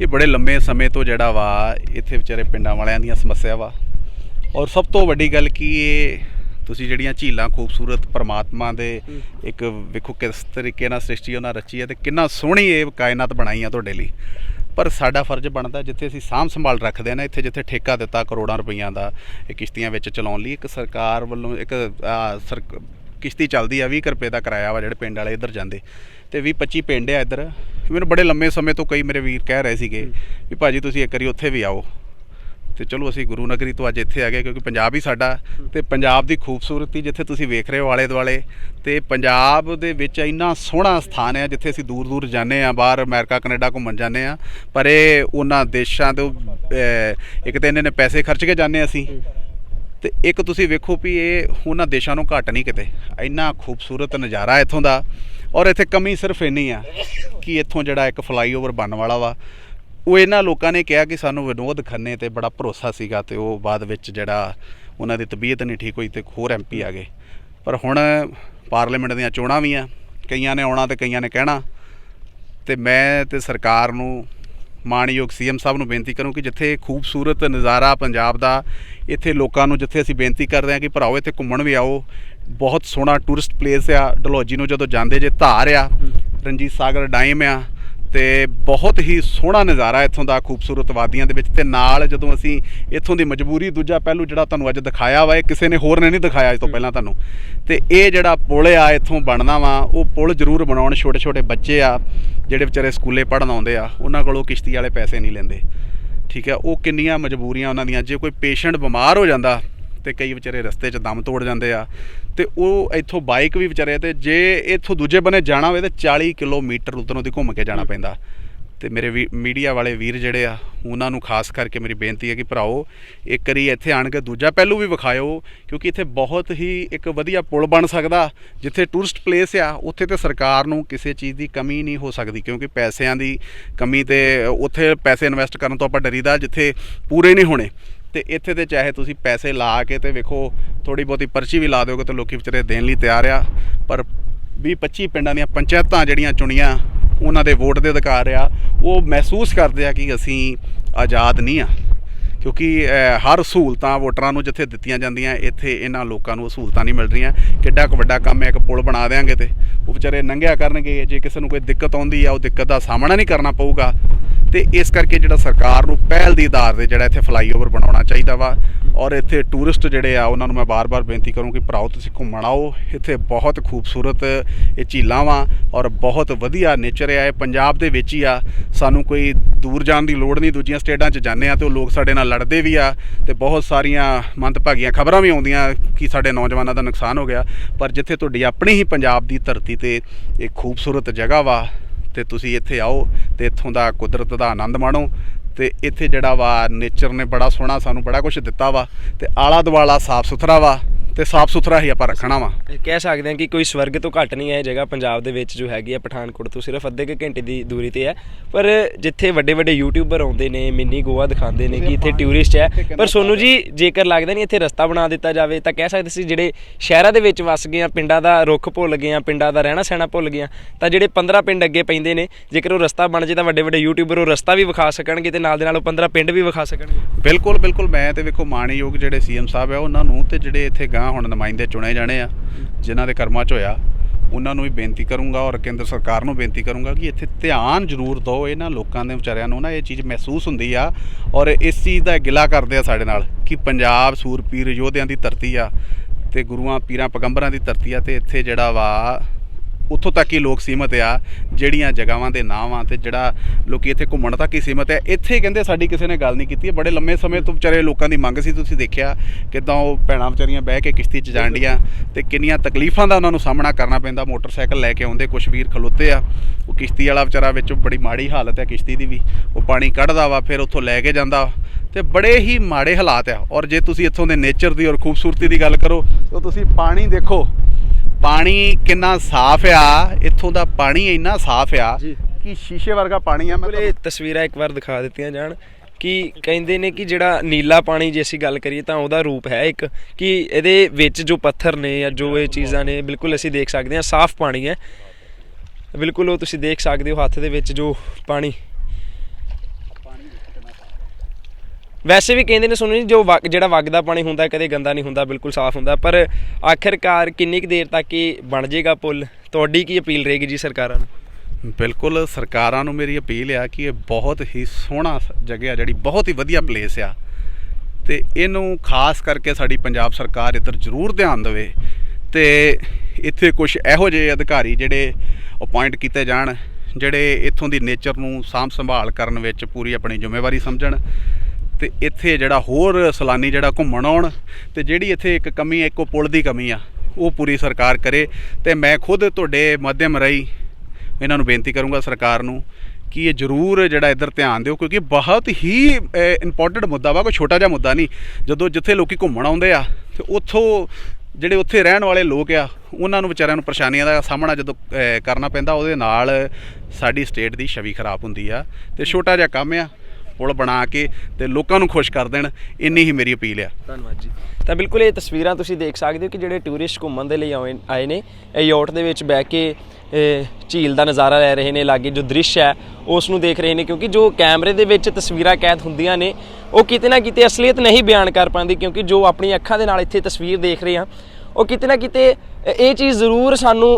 ਇਹ ਬੜੇ ਲੰਮੇ ਸਮੇਂ ਤੋਂ ਜਿਹੜਾ ਵਾ ਇੱਥੇ ਵਿਚਾਰੇ ਪਿੰਡਾਂ ਵਾਲਿਆਂ ਦੀਆਂ ਸਮੱਸਿਆ ਵਾ। ਔਰ ਸਭ ਤੋਂ ਵੱਡੀ ਗੱਲ ਕੀ ਇਹ ਤੁਸੀਂ ਜਿਹੜੀਆਂ ਝੀਲਾਂ ਖੂਬਸੂਰਤ ਪ੍ਰਮਾਤਮਾ ਦੇ ਇੱਕ ਵੇਖੋ ਕਿਸ ਤਰੀਕੇ ਨਾਲ ਸ੍ਰਿਸ਼ਟੀ ਉਹਨਾਂ ਰਚੀ ਹੈ ਤੇ ਕਿੰਨਾ ਸੋਹਣੀ ਇਹ ਕਾਇਨਾਤ ਬਣਾਈ ਆ ਤੁਹਾਡੇ ਲਈ। ਪਰ ਸਾਡਾ ਫਰਜ਼ ਬਣਦਾ ਜਿੱਥੇ ਅਸੀਂ ਸਾਂਭ ਸੰਭਾਲ ਰੱਖਦੇ ਆ ਨਾ ਇੱਥੇ ਜਿੱਥੇ ਠੇਕਾ ਦਿੱਤਾ ਕਰੋੜਾਂ ਰੁਪਈਆਂ ਦਾ ਇਹ ਕਿਸ਼ਤੀਆਂ ਵਿੱਚ ਚਲਾਉਣ ਲਈ ਇੱਕ ਸਰਕਾਰ ਵੱਲੋਂ ਇੱਕ ਸਰਕ- ਕਿਸ਼ਤੀ ਚੱਲਦੀ ਆ 20 ਕੁ ਰੁਪਏ ਦਾ ਕਿਰਾਇਆ ਵਾ ਜਿਹੜੇ ਪਿੰਡ ਵਾਲੇ ਇੱਧਰ ਜਾਂਦੇ। ਤੇ 20 25 ਪਿੰਡ ਆ ਇੱਧਰ। ਮੈਨੂੰ ਬੜੇ ਲੰਮੇ ਸਮੇਂ ਤੋਂ ਕਈ ਮੇਰੇ ਵੀਰ ਕਹਿ ਰਹੇ ਸੀਗੇ ਵੀ ਭਾਜੀ ਤੁਸੀਂ ਇੱਕ ਵਾਰੀ ਉੱਥੇ ਵੀ ਆਓ। ਤੇ ਚਲੋ ਅਸੀਂ ਗੁਰੂ ਨਗਰੀ ਤੋਂ ਅੱਜ ਇੱਥੇ ਆ ਗਏ ਕਿਉਂਕਿ ਪੰਜਾਬ ਹੀ ਸਾਡਾ ਤੇ ਪੰਜਾਬ ਦੀ ਖੂਬਸੂਰਤੀ ਜਿੱਥੇ ਤੁਸੀਂ ਵੇਖ ਰਹੇ ਹੋ ਆਲੇ ਦੁਆਲੇ ਤੇ ਪੰਜਾਬ ਦੇ ਵਿੱਚ ਇੰਨਾ ਸੋਹਣਾ ਸਥਾਨ ਹੈ ਜਿੱਥੇ ਅਸੀਂ ਦੂਰ ਦੂਰ ਜਾਂਦੇ ਆ, ਬਾਹਰ ਅਮਰੀਕਾ, ਕੈਨੇਡਾ ਘੁੰਮਣ ਜਾਂਦੇ ਆ, ਪਰ ਇਹ ਉਹਨਾਂ ਦੇਸ਼ਾਂ ਤੋਂ ਇੱਕ ਤਾਂ ਇਹਨਾਂ ਨੇ ਪੈਸੇ ਖਰਚ ਕੇ ਜਾਂਦੇ ਹਾਂ ਅਸੀਂ ਤੇ ਇੱਕ ਤੁਸੀਂ ਵੇਖੋ ਵੀ ਇਹ ਉਹਨਾਂ ਦੇਸ਼ਾਂ ਨੂੰ ਘੱਟ ਨਹੀਂ ਕਿਤੇ। ਇੰਨਾ ਖੂਬਸੂਰਤ ਨਜ਼ਾਰਾ ਇੱਥੋਂ ਦਾ ਔਰ ਇੱਥੇ ਕਮੀ ਸਿਰਫ ਇੰਨੀ ਆ ਕਿ ਇੱਥੋਂ ਜਿਹੜਾ ਇੱਕ ਫਲਾਈਓਵਰ ਬਣਨ ਵਾਲਾ ਵਾ। ਉਹ ਇਹਨਾਂ ਲੋਕਾਂ ਨੇ ਕਿਹਾ ਕਿ ਸਾਨੂੰ ਵਿਨੋਦ ਖੰਨੇ ਤੇ ਬੜਾ ਭਰੋਸਾ ਸੀਗਾ ਤੇ ਉਹ ਬਾਅਦ ਵਿੱਚ ਜਿਹੜਾ ਉਹਨਾਂ ਦੀ ਤਬੀਅਤ ਨਹੀਂ ਠੀਕ ਹੋਈ ਤੇ ਹੋਰ ਐਮਪੀ ਆ ਗਏ। ਪਰ ਹੁਣ ਪਾਰਲੀਮੈਂਟ ਦੀਆਂ ਚੋਣਾਂ ਵੀ ਆ, ਕਈਆਂ ਨੇ ਆਉਣਾ ਤੇ ਕਈਆਂ ਨੇ ਕਹਿਣਾ। ਤੇ ਮੈਂ ਤੇ ਸਰਕਾਰ ਨੂੰ ਮਾਣਯੋਗ ਸੀਐਮ ਸਾਹਿਬ ਨੂੰ ਬੇਨਤੀ ਕਰੂੰ ਕਿ ਜਿੱਥੇ ਖੂਬਸੂਰਤ ਨਜ਼ਾਰਾ ਪੰਜਾਬ ਦਾ, ਇੱਥੇ ਲੋਕਾਂ ਨੂੰ ਜਿੱਥੇ ਅਸੀਂ ਬੇਨਤੀ ਕਰਦੇ ਹਾਂ ਕਿ ਭਰਾਓ, ਇੱਥੇ ਘੁੰਮਣ ਵੀ ਆਓ। ਬਹੁਤ ਸੋਹਣਾ ਟੂਰਿਸਟ ਪਲੇਸ ਆ, ਡਲਹੌਜੀ ਨੂੰ ਜਦੋਂ ਜਾਂਦੇ ਜੇ ਧਾਰ ਆ, ਰਣਜੀਤ ਸਾਗਰ ਡਾਈਮ ਆ ਤੇ ਬਹੁਤ ਹੀ ਸੋਹਣਾ ਨਜ਼ਾਰਾ ਇੱਥੋਂ ਦਾ ਖੂਬਸੂਰਤ ਵਾਦੀਆਂ ਦੇ ਵਿੱਚ ਤੇ ਨਾਲ ਜਦੋਂ ਅਸੀਂ ਇੱਥੋਂ ਦੀ ਮਜਬੂਰੀ ਦੂਜਾ ਪਹਿਲੂ ਜਿਹੜਾ ਤੁਹਾਨੂੰ ਅੱਜ ਦਿਖਾਇਆ ਵਾ ਇਹ ਕਿਸੇ ਨੇ ਹੋਰ ਨੇ ਨਹੀਂ ਦਿਖਾਇਆ ਅੱਜ ਤੋਂ ਪਹਿਲਾਂ ਤੁਹਾਨੂੰ। ਤੇ ਇਹ ਜਿਹੜਾ ਪੁਲ ਆ ਇੱਥੋਂ ਬਣਨਾ ਵਾ ਉਹ ਪੁਲ ਜ਼ਰੂਰ ਬਣਾਉਣ ਛੋਟੇ ਛੋਟੇ ਬੱਚੇ ਆ ਜਿਹੜੇ ਵਿਚਾਰੇ ਸਕੂਲੇ ਪੜ੍ਹਨ ਆਉਂਦੇ ਆ ਉਹਨਾਂ ਕੋਲੋਂ ਕਿਸ਼ਤੀ ਵਾਲੇ ਪੈਸੇ ਨਹੀਂ ਲੈਂਦੇ। ਠੀਕ ਹੈ ਉਹ ਕਿੰਨੀਆਂ ਮਜਬੂਰੀਆਂ ਉਹਨਾਂ ਦੀਆਂ ਜੇ ਕੋਈ ਪੇਸ਼ੈਂਟ ਬਿਮਾਰ ਹੋ ਜਾਂਦਾ ਤੇ ਕਈ ਵਿਚਾਰੇ ਰਸਤੇ 'ਚ ਦਮ ਤੋੜ ਜਾਂਦੇ ਆ ਤੇ ਉਹ ਇੱਥੋਂ ਬਾਈਕ ਵੀ ਵਿਚਾਰੇ ਤੇ ਜੇ ਇੱਥੋਂ ਦੂਜੇ ਬੰਨੇ ਜਾਣਾ ਹੋਵੇ ਤੇ 40 ਕਿਲੋਮੀਟਰ ਉਧਰੋਂ ਦੀ ਘੁੰਮ ਕੇ ਜਾਣਾ ਪੈਂਦਾ। ਤੇ ਮੇਰੇ ਵੀ ਮੀਡੀਆ ਵਾਲੇ ਵੀਰ ਜਿਹੜੇ ਆ ਉਹਨਾਂ ਨੂੰ ਖਾਸ ਕਰਕੇ ਮੇਰੀ ਬੇਨਤੀ ਹੈ ਕਿ ਭਰਾਓ ਇੱਕ ਵਾਰੀ ਇੱਥੇ ਆਣ ਕੇ ਦੂਜਾ ਪਹਿਲੂ ਵੀ ਵਿਖਾਇਓ ਕਿਉਂਕਿ ਇੱਥੇ ਬਹੁਤ ਹੀ ਇੱਕ ਵਧੀਆ ਪੁਲ ਬਣ ਸਕਦਾ ਜਿੱਥੇ ਟੂਰਿਸਟ ਪਲੇਸ ਆ ਉੱਥੇ ਤੇ ਸਰਕਾਰ ਨੂੰ ਕਿਸੇ ਚੀਜ਼ ਦੀ ਕਮੀ ਨਹੀਂ ਹੋ ਸਕਦੀ ਕਿਉਂਕਿ ਪੈਸਿਆਂ ਦੀ ਕਮੀ ਤੇ ਉੱਥੇ ਪੈਸੇ ਇਨਵੈਸਟ ਕਰਨ ਤੋਂ ਆਪਾਂ ਡਰੀਦਾ ਜਿੱਥੇ ਪੂਰੇ ਨਹੀਂ ਹੋਣੇ। ਤੇ ਇੱਥੇ ਤੇ ਚਾਹੇ ਤੁਸੀਂ ਪੈਸੇ ਲਾ ਕੇ ਤੇ ਵੇਖੋ ਥੋੜੀ ਬਹੁਤੀ ਪਰਚੀ ਵੀ ਲਾ ਦਿਓਗੇ ਤੇ ਲੋਕੀ ਵਿਚਾਰੇ ਦੇਣ ਲਈ ਤਿਆਰ ਆ। ਪਰ 20 25 ਪਿੰਡਾਂ ਦੀਆਂ ਪੰਚਾਇਤਾਂ ਜਿਹੜੀਆਂ ਚੁਣੀਆਂ, ਉਹਨਾਂ ਦੇ ਵੋਟ ਦੇ ਅਧਿਕਾਰ ਆ, ਉਹ ਮਹਿਸੂਸ ਕਰਦੇ ਆ ਕਿ ਅਸੀਂ ਆਜ਼ਾਦ ਨਹੀਂ ਆ। ਕਿਉਂਕਿ ਹਰ ਸਹੂਲਤਾਂ ਵੋਟਰਾਂ ਨੂੰ ਜਿੱਥੇ ਦਿੱਤੀਆਂ ਜਾਂਦੀਆਂ, ਇੱਥੇ ਇਹਨਾਂ ਲੋਕਾਂ ਨੂੰ ਸਹੂਲਤਾਂ ਨਹੀਂ ਮਿਲ ਰਹੀਆਂ। ਕਿੱਡਾ ਕੁ ਵੱਡਾ ਕੰਮ ਹੈ, ਇੱਕ ਪੁਲ ਬਣਾ ਦੇਾਂਗੇ ਤੇ। ਉਹ ਵਿਚਾਰੇ ਨੰਗਿਆ ਕਰਨਗੇ, ਜੇ ਕਿਸੇ ਨੂੰ ਕੋਈ ਦਿੱਕਤ ਆਉਂਦੀ ਆ, ਉਹ ਦਿੱਕਤ ਦਾ ਸਾਹਮਣਾ ਨਹੀਂ ਕਰਨਾ ਪਊਗਾ। ਤੇ ਇਸ ਕਰਕੇ ਜਿਹੜਾ ਸਰਕਾਰ ਨੂੰ ਪਹਿਲ ਦੀ ਆਧਾਰ ਤੇ ਜਿਹੜਾ ਇੱਥੇ ਫਲਾਈਓਵਰ ਬਣਾਉਣਾ ਚਾਹੀਦਾ ਵਾ, ਔਰ ਇੱਥੇ ਟੂਰਿਸਟ ਜਿਹੜੇ ਆ, ਉਹਨਾਂ ਨੂੰ ਮੈਂ ਬਾਰ-ਬਾਰ ਬੇਨਤੀ ਕਰੂੰ ਕਿ ਭਰਾਓ, ਤੁਸੀਂ ਘੁੰਮਣ ਆਓ। ਇੱਥੇ ਬਹੁਤ ਖੂਬਸੂਰਤ, ਇਹ ਝੀਲਾਂ ਵਾ, ਔਰ ਬਹੁਤ ਵਧੀਆ ਨੇਚਰ ਆ। ਇਹ ਪੰਜਾਬ ਦੇ ਵਿੱਚ ਹੀ ਆ। ਸਾਨੂੰ ਕੋਈ ਦੂਰ ਜਾਣ ਦੀ ਲੋੜ ਨਹੀਂ, ਦੂਜੀਆਂ ਸਟੇਟਾਂ 'ਚ ਜਾਂਦੇ ਆ ਤੇ ਉਹ ਲੋਕ ਸਾਡੇ ਨਾਲ ਲੜਦੇ ਵੀ ਆ ਤੇ ਬਹੁਤ ਸਾਰੀਆਂ ਮੰਦਭਾਗੀਆਂ ਖਬਰਾਂ ਵੀ ਆਉਂਦੀਆਂ ਕਿ ਸਾਡੇ ਨੌਜਵਾਨਾਂ ਦਾ ਨੁਕਸਾਨ ਹੋ ਗਿਆ। ਪਰ ਜਿੱਥੇ ਤੁਹਾਡੀ ਆਪਣੀ ਹੀ ਪੰਜਾਬ ਦੀ ਧਰਤੀ ਤੇ ਇਹ ਖੂਬਸੂਰਤ ਜਗ੍ਹਾ ਵਾ ਤੇ ਤੁਸੀਂ ਇੱਥੇ ਆਓ ਤੇ ਇੱਥੋਂ ਦਾ ਕੁਦਰਤ ਦਾ ਆਨੰਦ ਮਾਣੋ ਤੇ ਇੱਥੇ ਜਿਹੜਾ ਵਾ ਨੇਚਰ ਨੇ ਬੜਾ ਸੋਹਣਾ ਸਾਨੂੰ ਬੜਾ ਕੁਝ ਦਿੱਤਾ ਵਾ ਤੇ ਆਲਾ ਦੁਆਲਾ ਸਾਫ਼ ਸੁਥਰਾ ਵਾ। ਤੇ ਸਾਫ਼ ਸੁਥਰਾ ਹੀ ਆਪਾਂ ਰੱਖਣਾ ਵਾ। ਕਹਿ ਸਕਦੇ ਹਾਂ ਕਿ ਕੋਈ ਸਵਰਗ ਤੋਂ ਘੱਟ ਨਹੀਂ ਹੈ ਇਹ ਜਗ੍ਹਾ ਪੰਜਾਬ ਦੇ ਵਿੱਚ ਜੋ ਹੈਗੀ ਹੈ ਪਠਾਨਕੋਟ ਤੋਂ ਸਿਰਫ ਅੱਧੇ ਕੁ ਘੰਟੇ ਦੀ ਦੂਰੀ ਤੇ ਹੈ। ਪਰ ਜਿੱਥੇ ਵੱਡੇ ਵੱਡੇ ਯੂਟਿਊਬਰ ਆਉਂਦੇ ਨੇ ਮਿੰਨੀ ਗੋਆ ਦਿਖਾਉਂਦੇ ਨੇ ਕਿ ਇੱਥੇ ਟੂਰਿਸਟ ਹੈ। ਪਰ ਸੋਨੂੰ ਜੀ ਜੇਕਰ ਲੱਗਦਾ ਨਹੀਂ ਇੱਥੇ ਰਸਤਾ ਬਣਾ ਦਿੱਤਾ ਜਾਵੇ ਤਾਂ ਕਹਿ ਸਕਦੇ ਸੀ ਜਿਹੜੇ ਸ਼ਹਿਰਾਂ ਦੇ ਵਿੱਚ ਵਸ ਗਏ ਆ ਪਿੰਡਾਂ ਦਾ ਰੁੱਖ ਭੁੱਲ ਗਏ ਆ ਪਿੰਡਾਂ ਦਾ ਰਹਿਣਾ ਸਹਿਣਾ ਭੁੱਲ ਗਏ ਆ ਤਾਂ ਜਿਹੜੇ 15 ਪਿੰਡ ਅੱਗੇ ਪੈਂਦੇ ਨੇ ਜੇਕਰ ਉਹ ਰਸਤਾ ਬਣ ਜੇ ਤਾਂ ਵੱਡੇ ਵੱਡੇ ਯੂਟਿਊਬਰ ਉਹ ਰਸਤਾ ਵੀ ਵਿਖਾ ਸਕਣਗੇ ਤੇ ਨਾਲ ਦੇ ਨਾਲ ਉਹ 15 ਪਿੰਡ ਵੀ ਵਿਖਾ ਸਕਣਗੇ। ਬਿਲਕੁਲ ਬਿਲਕੁਲ ਮੈਂ ਤੇ ਵੇਖੋ ਮਾਣਯੋਗ ਜਿਹੜੇ ਸੀਐਮ ਸਾਹਿਬ ਆ ਉਹਨਾਂ ਨੂੰ ਤੇ ਜਿਹੜੇ ਇੱਥੇ ਗਾਂ ਹੁਣ ਨੁਮਾਇੰਦੇ ਚੁਣੇ ਜਾਣੇ ਆ, ਜਿਨ੍ਹਾਂ ਦੇ ਕਰਮਾਂ 'ਚ ਹੋਇਆ, ਉਹਨਾਂ ਨੂੰ ਵੀ ਬੇਨਤੀ ਕਰੂੰਗਾ ਔਰ ਕੇਂਦਰ ਸਰਕਾਰ ਨੂੰ ਬੇਨਤੀ ਕਰੂੰਗਾ ਕਿ ਇੱਥੇ ਧਿਆਨ ਜ਼ਰੂਰ ਦਿਓ ਇਹਨਾਂ ਲੋਕਾਂ ਦੇ ਵਿਚਾਰਿਆਂ ਨੂੰ ਨਾ, ਇਹ ਚੀਜ਼ ਮਹਿਸੂਸ ਹੁੰਦੀ ਆ ਔਰ ਇਸ ਚੀਜ਼ ਦਾ ਗਿਲਾ ਕਰਦੇ ਆ ਸਾਡੇ ਨਾਲ ਕਿ ਪੰਜਾਬ ਸੂਰਪੀਰ ਯੋਧਿਆਂ ਦੀ ਧਰਤੀ ਆ ਤੇ ਗੁਰੂਆਂ, ਪੀਰਾਂ, ਪੈਗੰਬਰਾਂ ਦੀ ਧਰਤੀ ਆ ਤੇ ਇੱਥੇ ਜਿਹੜਾ ਵਾ ਉੱਥੋਂ ਤੱਕ ਹੀ ਲੋਕ ਸੀਮਤ ਆ, ਜਿਹੜੀਆਂ ਜਗ੍ਹਾਵਾਂ ਦੇ ਨਾਮ ਆ ਤੇ ਜਿਹੜਾ ਲੋਕੀ ਇੱਥੇ ਘੁੰਮਣ ਤੱਕ ਹੀ ਸੀਮਤ ਆ। ਇੱਥੇ ਕਹਿੰਦੇ ਸਾਡੀ ਕਿਸੇ ਨੇ ਗੱਲ ਨਹੀਂ ਕੀਤੀ। ਬੜੇ ਲੰਮੇ ਸਮੇਂ ਤੋਂ ਵਿਚਾਰੇ ਲੋਕਾਂ ਦੀ ਮੰਗ ਸੀ, ਤੁਸੀਂ ਦੇਖਿਆ ਕਿਦਾਂ ਉਹ ਭੈਣਾਂ ਵਿਚਾਰੀਆਂ ਬਹਿ ਕੇ ਕਿਸ਼ਤੀ 'ਚ ਜਾਣ ਡੀਆਂ ਤੇ ਕਿੰਨੀਆਂ ਤਕਲੀਫਾਂ ਦਾ ਉਹਨਾਂ ਨੂੰ ਸਾਹਮਣਾ ਕਰਨਾ ਪੈਂਦਾ। ਮੋਟਰਸਾਈਕਲ ਲੈ ਕੇ ਆਉਂਦੇ, ਕੁਛ ਵੀਰ ਖਲੋਤੇ ਆ। ਉਹ ਕਿਸ਼ਤੀ ਵਾਲਾ ਵਿਚਾਰਾ ਵਿੱਚ ਬੜੀ ਮਾੜੀ ਹਾਲਤ ਹੈ ਕਿਸ਼ਤੀ ਦੀ ਵੀ। ਉਹ ਪਾਣੀ ਕੱਢਦਾ ਵਾ, ਫਿਰ ਉੱਥੋਂ ਲੈ ਕੇ ਜਾਂਦਾ ਤੇ ਬੜੇ ਹੀ ਮਾੜੇ ਹਾਲਾਤ ਆ। ਔਰ ਜੇ ਤੁਸੀਂ ਇੱਥੋਂ ਦੇ ਨੇਚਰ ਦੀ ਔਰ ਖੂਬਸੂਰਤੀ ਦੀ ਗੱਲ ਕਰੋ, ਤਾਂ ਤੁਸੀਂ ਪਾਣੀ ਦੇਖੋ। ਪਾਣੀ ਕਿੰਨਾ ਸਾਫ਼ ਆ ਇੱਥੋਂ ਦਾ ਪਾਣੀ ਇੰਨਾ ਸਾਫ਼ ਆ ਕਿ ਸ਼ੀਸ਼ੇ ਵਰਗਾ ਪਾਣੀ ਆ ਮੈਂ ਇਹ ਤਸਵੀਰਾਂ ਇੱਕ ਵਾਰ ਦਿਖਾ ਦਿੱਤੀਆਂ ਜਾਣ ਕਿ ਕਹਿੰਦੇ ਨੇ ਕਿ ਜਿਹੜਾ ਨੀਲਾ ਪਾਣੀ ਜੇ ਅਸੀਂ ਗੱਲ ਕਰੀਏ ਤਾਂ ਉਹਦਾ ਰੂਪ ਹੈ ਇੱਕ ਕਿ ਇਹਦੇ ਵਿੱਚ ਜੋ ਪੱਥਰ ਨੇ ਜਾਂ ਜੋ ਇਹ ਚੀਜ਼ਾਂ ਨੇ ਬਿਲਕੁਲ ਅਸੀਂ ਦੇਖ ਸਕਦੇ ਹਾਂ ਸਾਫ਼ ਪਾਣੀ ਹੈ। ਬਿਲਕੁਲ ਉਹ ਤੁਸੀਂ ਦੇਖ ਸਕਦੇ ਹੋ ਹੱਥ ਦੇ ਵਿੱਚ ਜੋ ਪਾਣੀ ਵੈਸੇ ਵੀ ਕਹਿੰਦੇ ਨੇ ਸੁਣੋ ਜੀ, ਜੋ ਵਗ- ਜਿਹੜਾ ਵਗਦਾ ਪਾਣੀ ਹੁੰਦਾ, ਕਦੇ ਗੰਦਾ ਨਹੀਂ ਹੁੰਦਾ, ਬਿਲਕੁਲ ਸਾਫ਼ ਹੁੰਦਾ, ਪਰ ਆਖਿਰਕਾਰ ਕਿੰਨੀ ਕੁ ਦੇਰ ਤੱਕ ਇਹ ਬਣ ਜਾਏਗਾ ਪੁੱਲ? ਤੁਹਾਡੀ ਕੀ ਅਪੀਲ ਰਹੇਗੀ ਜੀ ਸਰਕਾਰਾਂ ਨੂੰ? ਬਿਲਕੁਲ ਸਰਕਾਰਾਂ ਨੂੰ ਮੇਰੀ ਅਪੀਲ ਆ ਕਿ ਇਹ ਬਹੁਤ ਹੀ ਸੋਹਣਾ ਸ- ਜਗ੍ਹਾ ਜਿਹੜੀ ਬਹੁਤ ਹੀ ਵਧੀਆ ਪਲੇਸ ਆ ਤੇ ਇਹਨੂੰ ਖਾਸ ਕਰਕੇ ਸਾਡੀ ਪੰਜਾਬ ਸਰਕਾਰ ਇੱਧਰ ਜ਼ਰੂਰ ਧਿਆਨ ਦੇਵੇ ਤੇ ਇੱਥੇ ਕੁਝ ਇਹੋ ਜਿਹੇ ਅਧਿਕਾਰੀ ਜਿਹੜੇ ਅਪਾਇੰਟ ਕੀਤੇ ਜਾਣ, ਜਿਹੜੇ ਇੱਥੋਂ ਦੀ ਨੇਚਰ ਨੂੰ ਸਾਂਭ ਸੰਭਾਲ ਕਰਨ ਵਿੱਚ ਪੂਰੀ ਆਪਣੀ ਜ਼ਿੰਮੇਵਾਰੀ ਸਮਝਣ ਤੇ ਇੱਥੇ ਜਿਹੜਾ ਹੋਰ ਸੈਲਾਨੀ ਜਿਹੜਾ ਘੁੰਮਣ ਆਉਣ ਤੇ ਜਿਹੜੀ ਇੱਥੇ ਇੱਕ ਕਮੀ ਹੈ ਇੱਕੋ ਪੁਲ ਦੀ ਕਮੀ ਆ, ਉਹ ਪੂਰੀ ਸਰਕਾਰ ਕਰੇ ਤੇ ਮੈਂ ਖੁਦ ਤੁਹਾਡੇ ਮਾਧਿਅਮ ਰਾਹੀਂ ਇਹਨਾਂ ਨੂੰ ਬੇਨਤੀ ਕਰੂੰਗਾ ਸਰਕਾਰ ਨੂੰ ਕਿ ਇਹ ਜ਼ਰੂਰ ਜਿਹੜਾ ਇੱਧਰ ਧਿਆਨ ਦਿਓ, ਕਿਉਂਕਿ ਬਹੁਤ ਹੀ ਇੰਪੋਰਟੈਂਟ ਮੁੱਦਾ ਵਾ, ਕੋਈ ਛੋਟਾ ਜਿਹਾ ਮੁੱਦਾ ਨਹੀਂ। ਜਦੋਂ ਜਿੱਥੇ ਲੋਕੀ ਘੁੰਮਣ ਆਉਂਦੇ ਆ ਤੇ ਉੱਥੋਂ ਜਿਹੜੇ ਉੱਥੇ ਰਹਿਣ ਵਾਲੇ ਲੋਕ ਆ, ਉਹਨਾਂ ਨੂੰ ਵਿਚਾਰਿਆਂ ਨੂੰ ਪਰੇਸ਼ਾਨੀਆਂ ਦਾ ਸਾਹਮਣਾ ਜਦੋਂ ਕਰਨਾ ਪੈਂਦਾ, ਉਹਦੇ ਨਾਲ ਸਾਡੀ ਸਟੇਟ ਦੀ ਛਵੀ ਖਰਾਬ ਹੁੰਦੀ ਆ ਤੇ ਛੋਟਾ ਜਿਹਾ ਕੰਮ ਆ। ਪੁਲ ਬਣਾ ਕੇ ਤੇ ਲੋਕਾਂ ਨੂੰ ਖੁਸ਼ ਕਰ ਦੇਣ, ਇੰਨੀ ਹੀ ਮੇਰੀ ਅਪੀਲ ਆ। ਧੰਨਵਾਦ ਜੀ। ਤਾਂ ਬਿਲਕੁਲ ਇਹ ਤਸਵੀਰਾਂ ਤੁਸੀਂ ਦੇਖ ਸਕਦੇ ਹੋ ਕਿ ਜਿਹੜੇ ਟੂਰਿਸਟ ਘੁੰਮਣ ਦੇ ਲਈ ਆਏ- ਆਏ ਨੇ, ਇਹ ਯੋਟ ਦੇ ਵਿੱਚ ਬਹਿ ਕੇ ਝੀਲ ਦਾ ਨਜ਼ਾਰਾ ਲੈ ਰਹੇ ਨੇ, ਲਾਗੇ ਜੋ ਦ੍ਰਿਸ਼ ਹੈ, ਉਸ ਨੂੰ ਦੇਖ ਰਹੇ ਨੇ, ਕਿਉਂਕਿ ਜੋ ਕੈਮਰੇ ਦੇ ਵਿੱਚ ਤਸਵੀਰਾਂ ਕੈਦ ਹੁੰਦੀਆਂ ਨੇ, ਉਹ ਕਿਤੇ ਨਾ ਕਿਤੇ ਅਸਲੀਅਤ ਨਹੀਂ ਬਿਆਨ ਕਰ ਪਾਉਂਦੀ, ਕਿਉਂਕਿ ਜੋ ਆਪਣੀ ਅੱਖਾਂ ਦੇ ਨਾਲ ਇੱਥੇ ਤਸਵੀਰ ਦੇਖ ਰਹੇ ਹਾਂ, ਉਹ ਕਿਤੇ ਨਾ ਕਿਤੇ ਇਹ ਚੀਜ਼ ਜ਼ਰੂਰ ਸਾਨੂੰ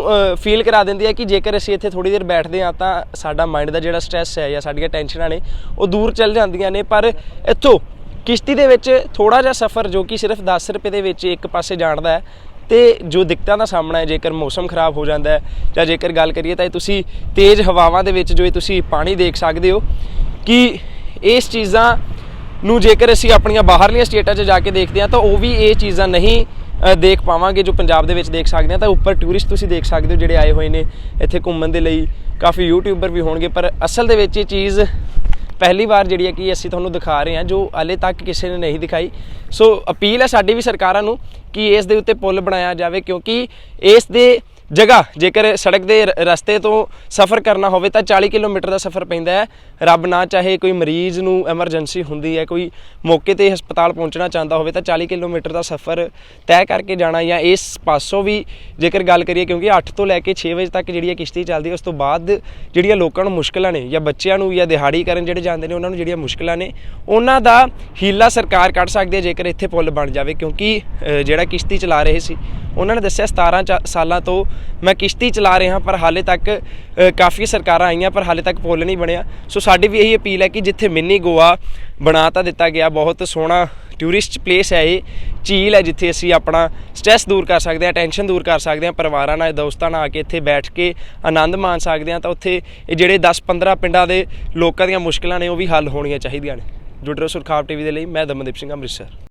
ਫੀਲ ਕਰਾ ਦਿੰਦੀ ਹੈ ਕਿ ਜੇਕਰ ਅਸੀਂ ਇੱਥੇ ਥੋੜੀ ਦੇਰ ਬੈਠਦੇ ਹਾਂ ਤਾਂ ਸਾਡਾ ਮਾਈਂਡ ਦਾ ਜਿਹੜਾ ਸਟ੍ਰੈਸ ਹੈ ਜਾਂ ਸਾਡੀਆਂ ਟੈਨਸ਼ਨਾਂ ਨੇ, ਉਹ ਦੂਰ ਚੱਲ ਜਾਂਦੀਆਂ ਨੇ। ਪਰ ਇੱਥੋਂ ਕਿਸ਼ਤੀ ਦੇ ਵਿੱਚ ਥੋੜਾ ਜਿਹਾ ਸਫ਼ਰ ਜੋ ਕਿ ਸਿਰਫ 10 ਰੁਪਏ ਦੇ ਵਿੱਚ ਇੱਕ ਪਾਸੇ ਜਾਣਦਾ ਹੈ ਤੇ ਜੋ ਦਿੱਕਤਾਂ ਦਾ ਸਾਹਮਣਾ ਹੈ, ਜੇਕਰ ਮੌਸਮ ਖਰਾਬ ਹੋ ਜਾਂਦਾ ਹੈ ਜਾਂ ਜੇਕਰ ਗੱਲ ਕਰੀਏ ਤਾਂ ਇਹ ਤੁਸੀਂ ਤੇਜ਼ ਹਵਾਵਾਂ ਦੇ ਵਿੱਚ ਜੋ ਇਹ ਤੁਸੀਂ ਪਾਣੀ ਦੇਖ ਸਕਦੇ ਹੋ ਕਿ ਇਸ ਚੀਜ਼ਾਂ ਨੂੰ ਜੇਕਰ ਅਸੀਂ ਆਪਣੀਆਂ ਬਾਹਰਲੀਆਂ ਸਟੇਟਾਂ 'ਚ ਜਾ ਕੇ ਦੇਖਦੇ ਹਾਂ ਤਾਂ ਉਹ ਵੀ ਇਹ ਚੀਜ਼ਾਂ ਨਹੀਂ ਦੇਖ ਪਾਵਾਂਗੇ, ਜੋ ਪੰਜਾਬ ਦੇ ਵਿੱਚ ਦੇਖ ਸਕਦੇ ਹਾਂ, ਤਾਂ ਉੱਪਰ ਟੂਰਿਸਟ ਤੁਸੀਂ ਦੇਖ ਸਕਦੇ ਹੋ ਜਿਹੜੇ ਆਏ ਹੋਏ ਨੇ ਇੱਥੇ ਘੁੰਮਣ ਦੇ ਲਈ। ਕਾਫੀ ਯੂਟਿਊਬਰ ਵੀ ਹੋਣਗੇ, ਪਰ ਅਸਲ ਦੇ ਵਿੱਚ ਇਹ ਚੀਜ਼ ਪਹਿਲੀ ਵਾਰ ਜਿਹੜੀ ਹੈ ਕਿ ਅਸੀਂ ਤੁਹਾਨੂੰ ਦਿਖਾ ਰਹੇ ਹਾਂ, ਜੋ ਹਲੇ ਤੱਕ ਕਿਸੇ ਨੇ ਨਹੀਂ ਦਿਖਾਈ। ਸੋ ਅਪੀਲ ਹੈ ਸਾਡੀ ਵੀ ਸਰਕਾਰਾਂ ਨੂੰ ਕਿ ਇਸ ਦੇ ਉੱਤੇ ਪੁਲ ਬਣਾਇਆ ਜਾਵੇ, ਕਿਉਂਕਿ ਇਸ ਦੇ ਜਗ੍ਹਾ ਜੇਕਰ ਸੜਕ ਦੇ ਰ- ਰਸਤੇ ਤੋਂ ਸਫ਼ਰ ਕਰਨਾ ਹੋਵੇ ਤਾਂ 40 ਕਿਲੋਮੀਟਰ ਦਾ ਸਫ਼ਰ ਪੈਂਦਾ ਹੈ। ਰੱਬ ਨਾ ਚਾਹੇ ਕੋਈ ਮਰੀਜ਼ ਨੂੰ ਐਮਰਜੈਂਸੀ ਹੁੰਦੀ ਹੈ ਕੋਈ ਮੌਕੇ ਤੇ ਹਸਪਤਾਲ ਪਹੁੰਚਣਾ ਚਾਹੁੰਦਾ ਹੋਵੇ ਤਾਂ 40 ਕਿਲੋਮੀਟਰ ਦਾ ਸਫ਼ਰ ਤੈਅ ਕਰਕੇ ਜਾਣਾ ਜਾਂ ਇਸ ਪਾਸੋਂ ਵੀ ਜੇਕਰ ਗੱਲ ਕਰੀਏ ਕਿਉਂਕਿ 8 ਤੋਂ ਲੈ ਕੇ 6 ਵਜੇ ਤੱਕ ਜਿਹੜੀ ਹੈ ਕਿਸ਼ਤੀ ਚੱਲਦੀ ਹੈ ਉਸ ਤੋਂ ਬਾਅਦ ਜਿਹੜੀਆਂ ਲੋਕਾਂ ਨੂੰ ਮੁਸ਼ਕਲਾਂ ਨੇ ਜਾਂ ਬੱਚਿਆਂ ਨੂੰ ਜਾਂ ਦਿਹਾੜੀ ਕਰਨ ਜਿਹੜੇ ਜਾਂਦੇ ਨੇ ਉਹਨਾਂ ਨੂੰ ਜਿਹੜੀਆਂ ਮੁਸ਼ਕਲਾਂ ਨੇ ਉਹਨਾਂ ਦਾ ਹੀਲਾ ਸਰਕਾਰ ਕੱਢ ਸਕਦੀ ਹੈ ਜੇਕਰ ਇੱਥੇ ਪੁਲ ਬਣ ਜਾਵੇ। ਕਿਉਂਕਿ ਅ, ਜਿਹੜਾ ਕਿਸ਼ਤੀ ਚਲਾ ਰਹੇ ਸੀ ਉਹਨਾਂ ਨੇ ਦੱਸਿਆ 17 ਚਾ- ਸਾਲਾਂ ਤੋਂ ਮੈਂ ਕਿਸ਼ਤੀ ਚਲਾ ਰਿਹਾ ਪਰ ਹਾਲੇ ਤੱਕ ਕਾਫੀ ਸਰਕਾਰਾਂ ਆਈਆਂ ਪਰ ਹਾਲੇ ਤੱਕ ਪੁਲ ਨਹੀਂ ਬਣਿਆ। ਸੋ ਸਾਡੀ ਵੀ ਇਹੀ ਅਪੀਲ ਹੈ ਕਿ ਜਿੱਥੇ ਮਿੰਨੀ ਗੋਆ ਬਣਾ ਤਾਂ ਦਿੱਤਾ ਗਿਆ, ਬਹੁਤ ਸੋਹਣਾ ਟੂਰਿਸਟ ਪਲੇਸ ਹੈ ਇਹ। ਝੀਲ ਹੈ ਜਿੱਥੇ ਅਸੀਂ ਆਪਣਾ ਸਟ੍ਰੈਸ ਦੂਰ ਕਰ ਸਕਦੇ ਹਾਂ ਟੈਨਸ਼ਨ ਦੂਰ ਕਰ ਸਕਦੇ ਹਾਂ, ਪਰਿਵਾਰਾਂ ਨਾਲ, ਦੋਸਤਾਂ ਨਾਲ ਆ ਕੇ ਇੱਥੇ ਬੈਠ ਕੇ ਆਨੰਦ ਮਾਣ ਸਕਦੇ ਹਾਂ ਤਾਂ ਉੱਥੇ ਇਹ ਜਿਹੜੇ 10-15 ਪਿੰਡਾਂ ਦੇ ਲੋਕਾਂ ਦੀਆਂ ਮੁਸ਼ਕਲਾਂ ਨੇ ਉਹ ਵੀ ਹੱਲ ਹੋਣੀਆਂ ਚਾਹੀਦੀਆਂ ਨੇ। ਜੁੜ ਰਹੋ ਸੁਰਖਾਬ ਟੀਵੀ ਦੇ ਲਈ, ਮੈਂ ਦਮਨਦੀਪ ਸਿੰਘ ਅੰਮ੍ਰਿਤਸਰ।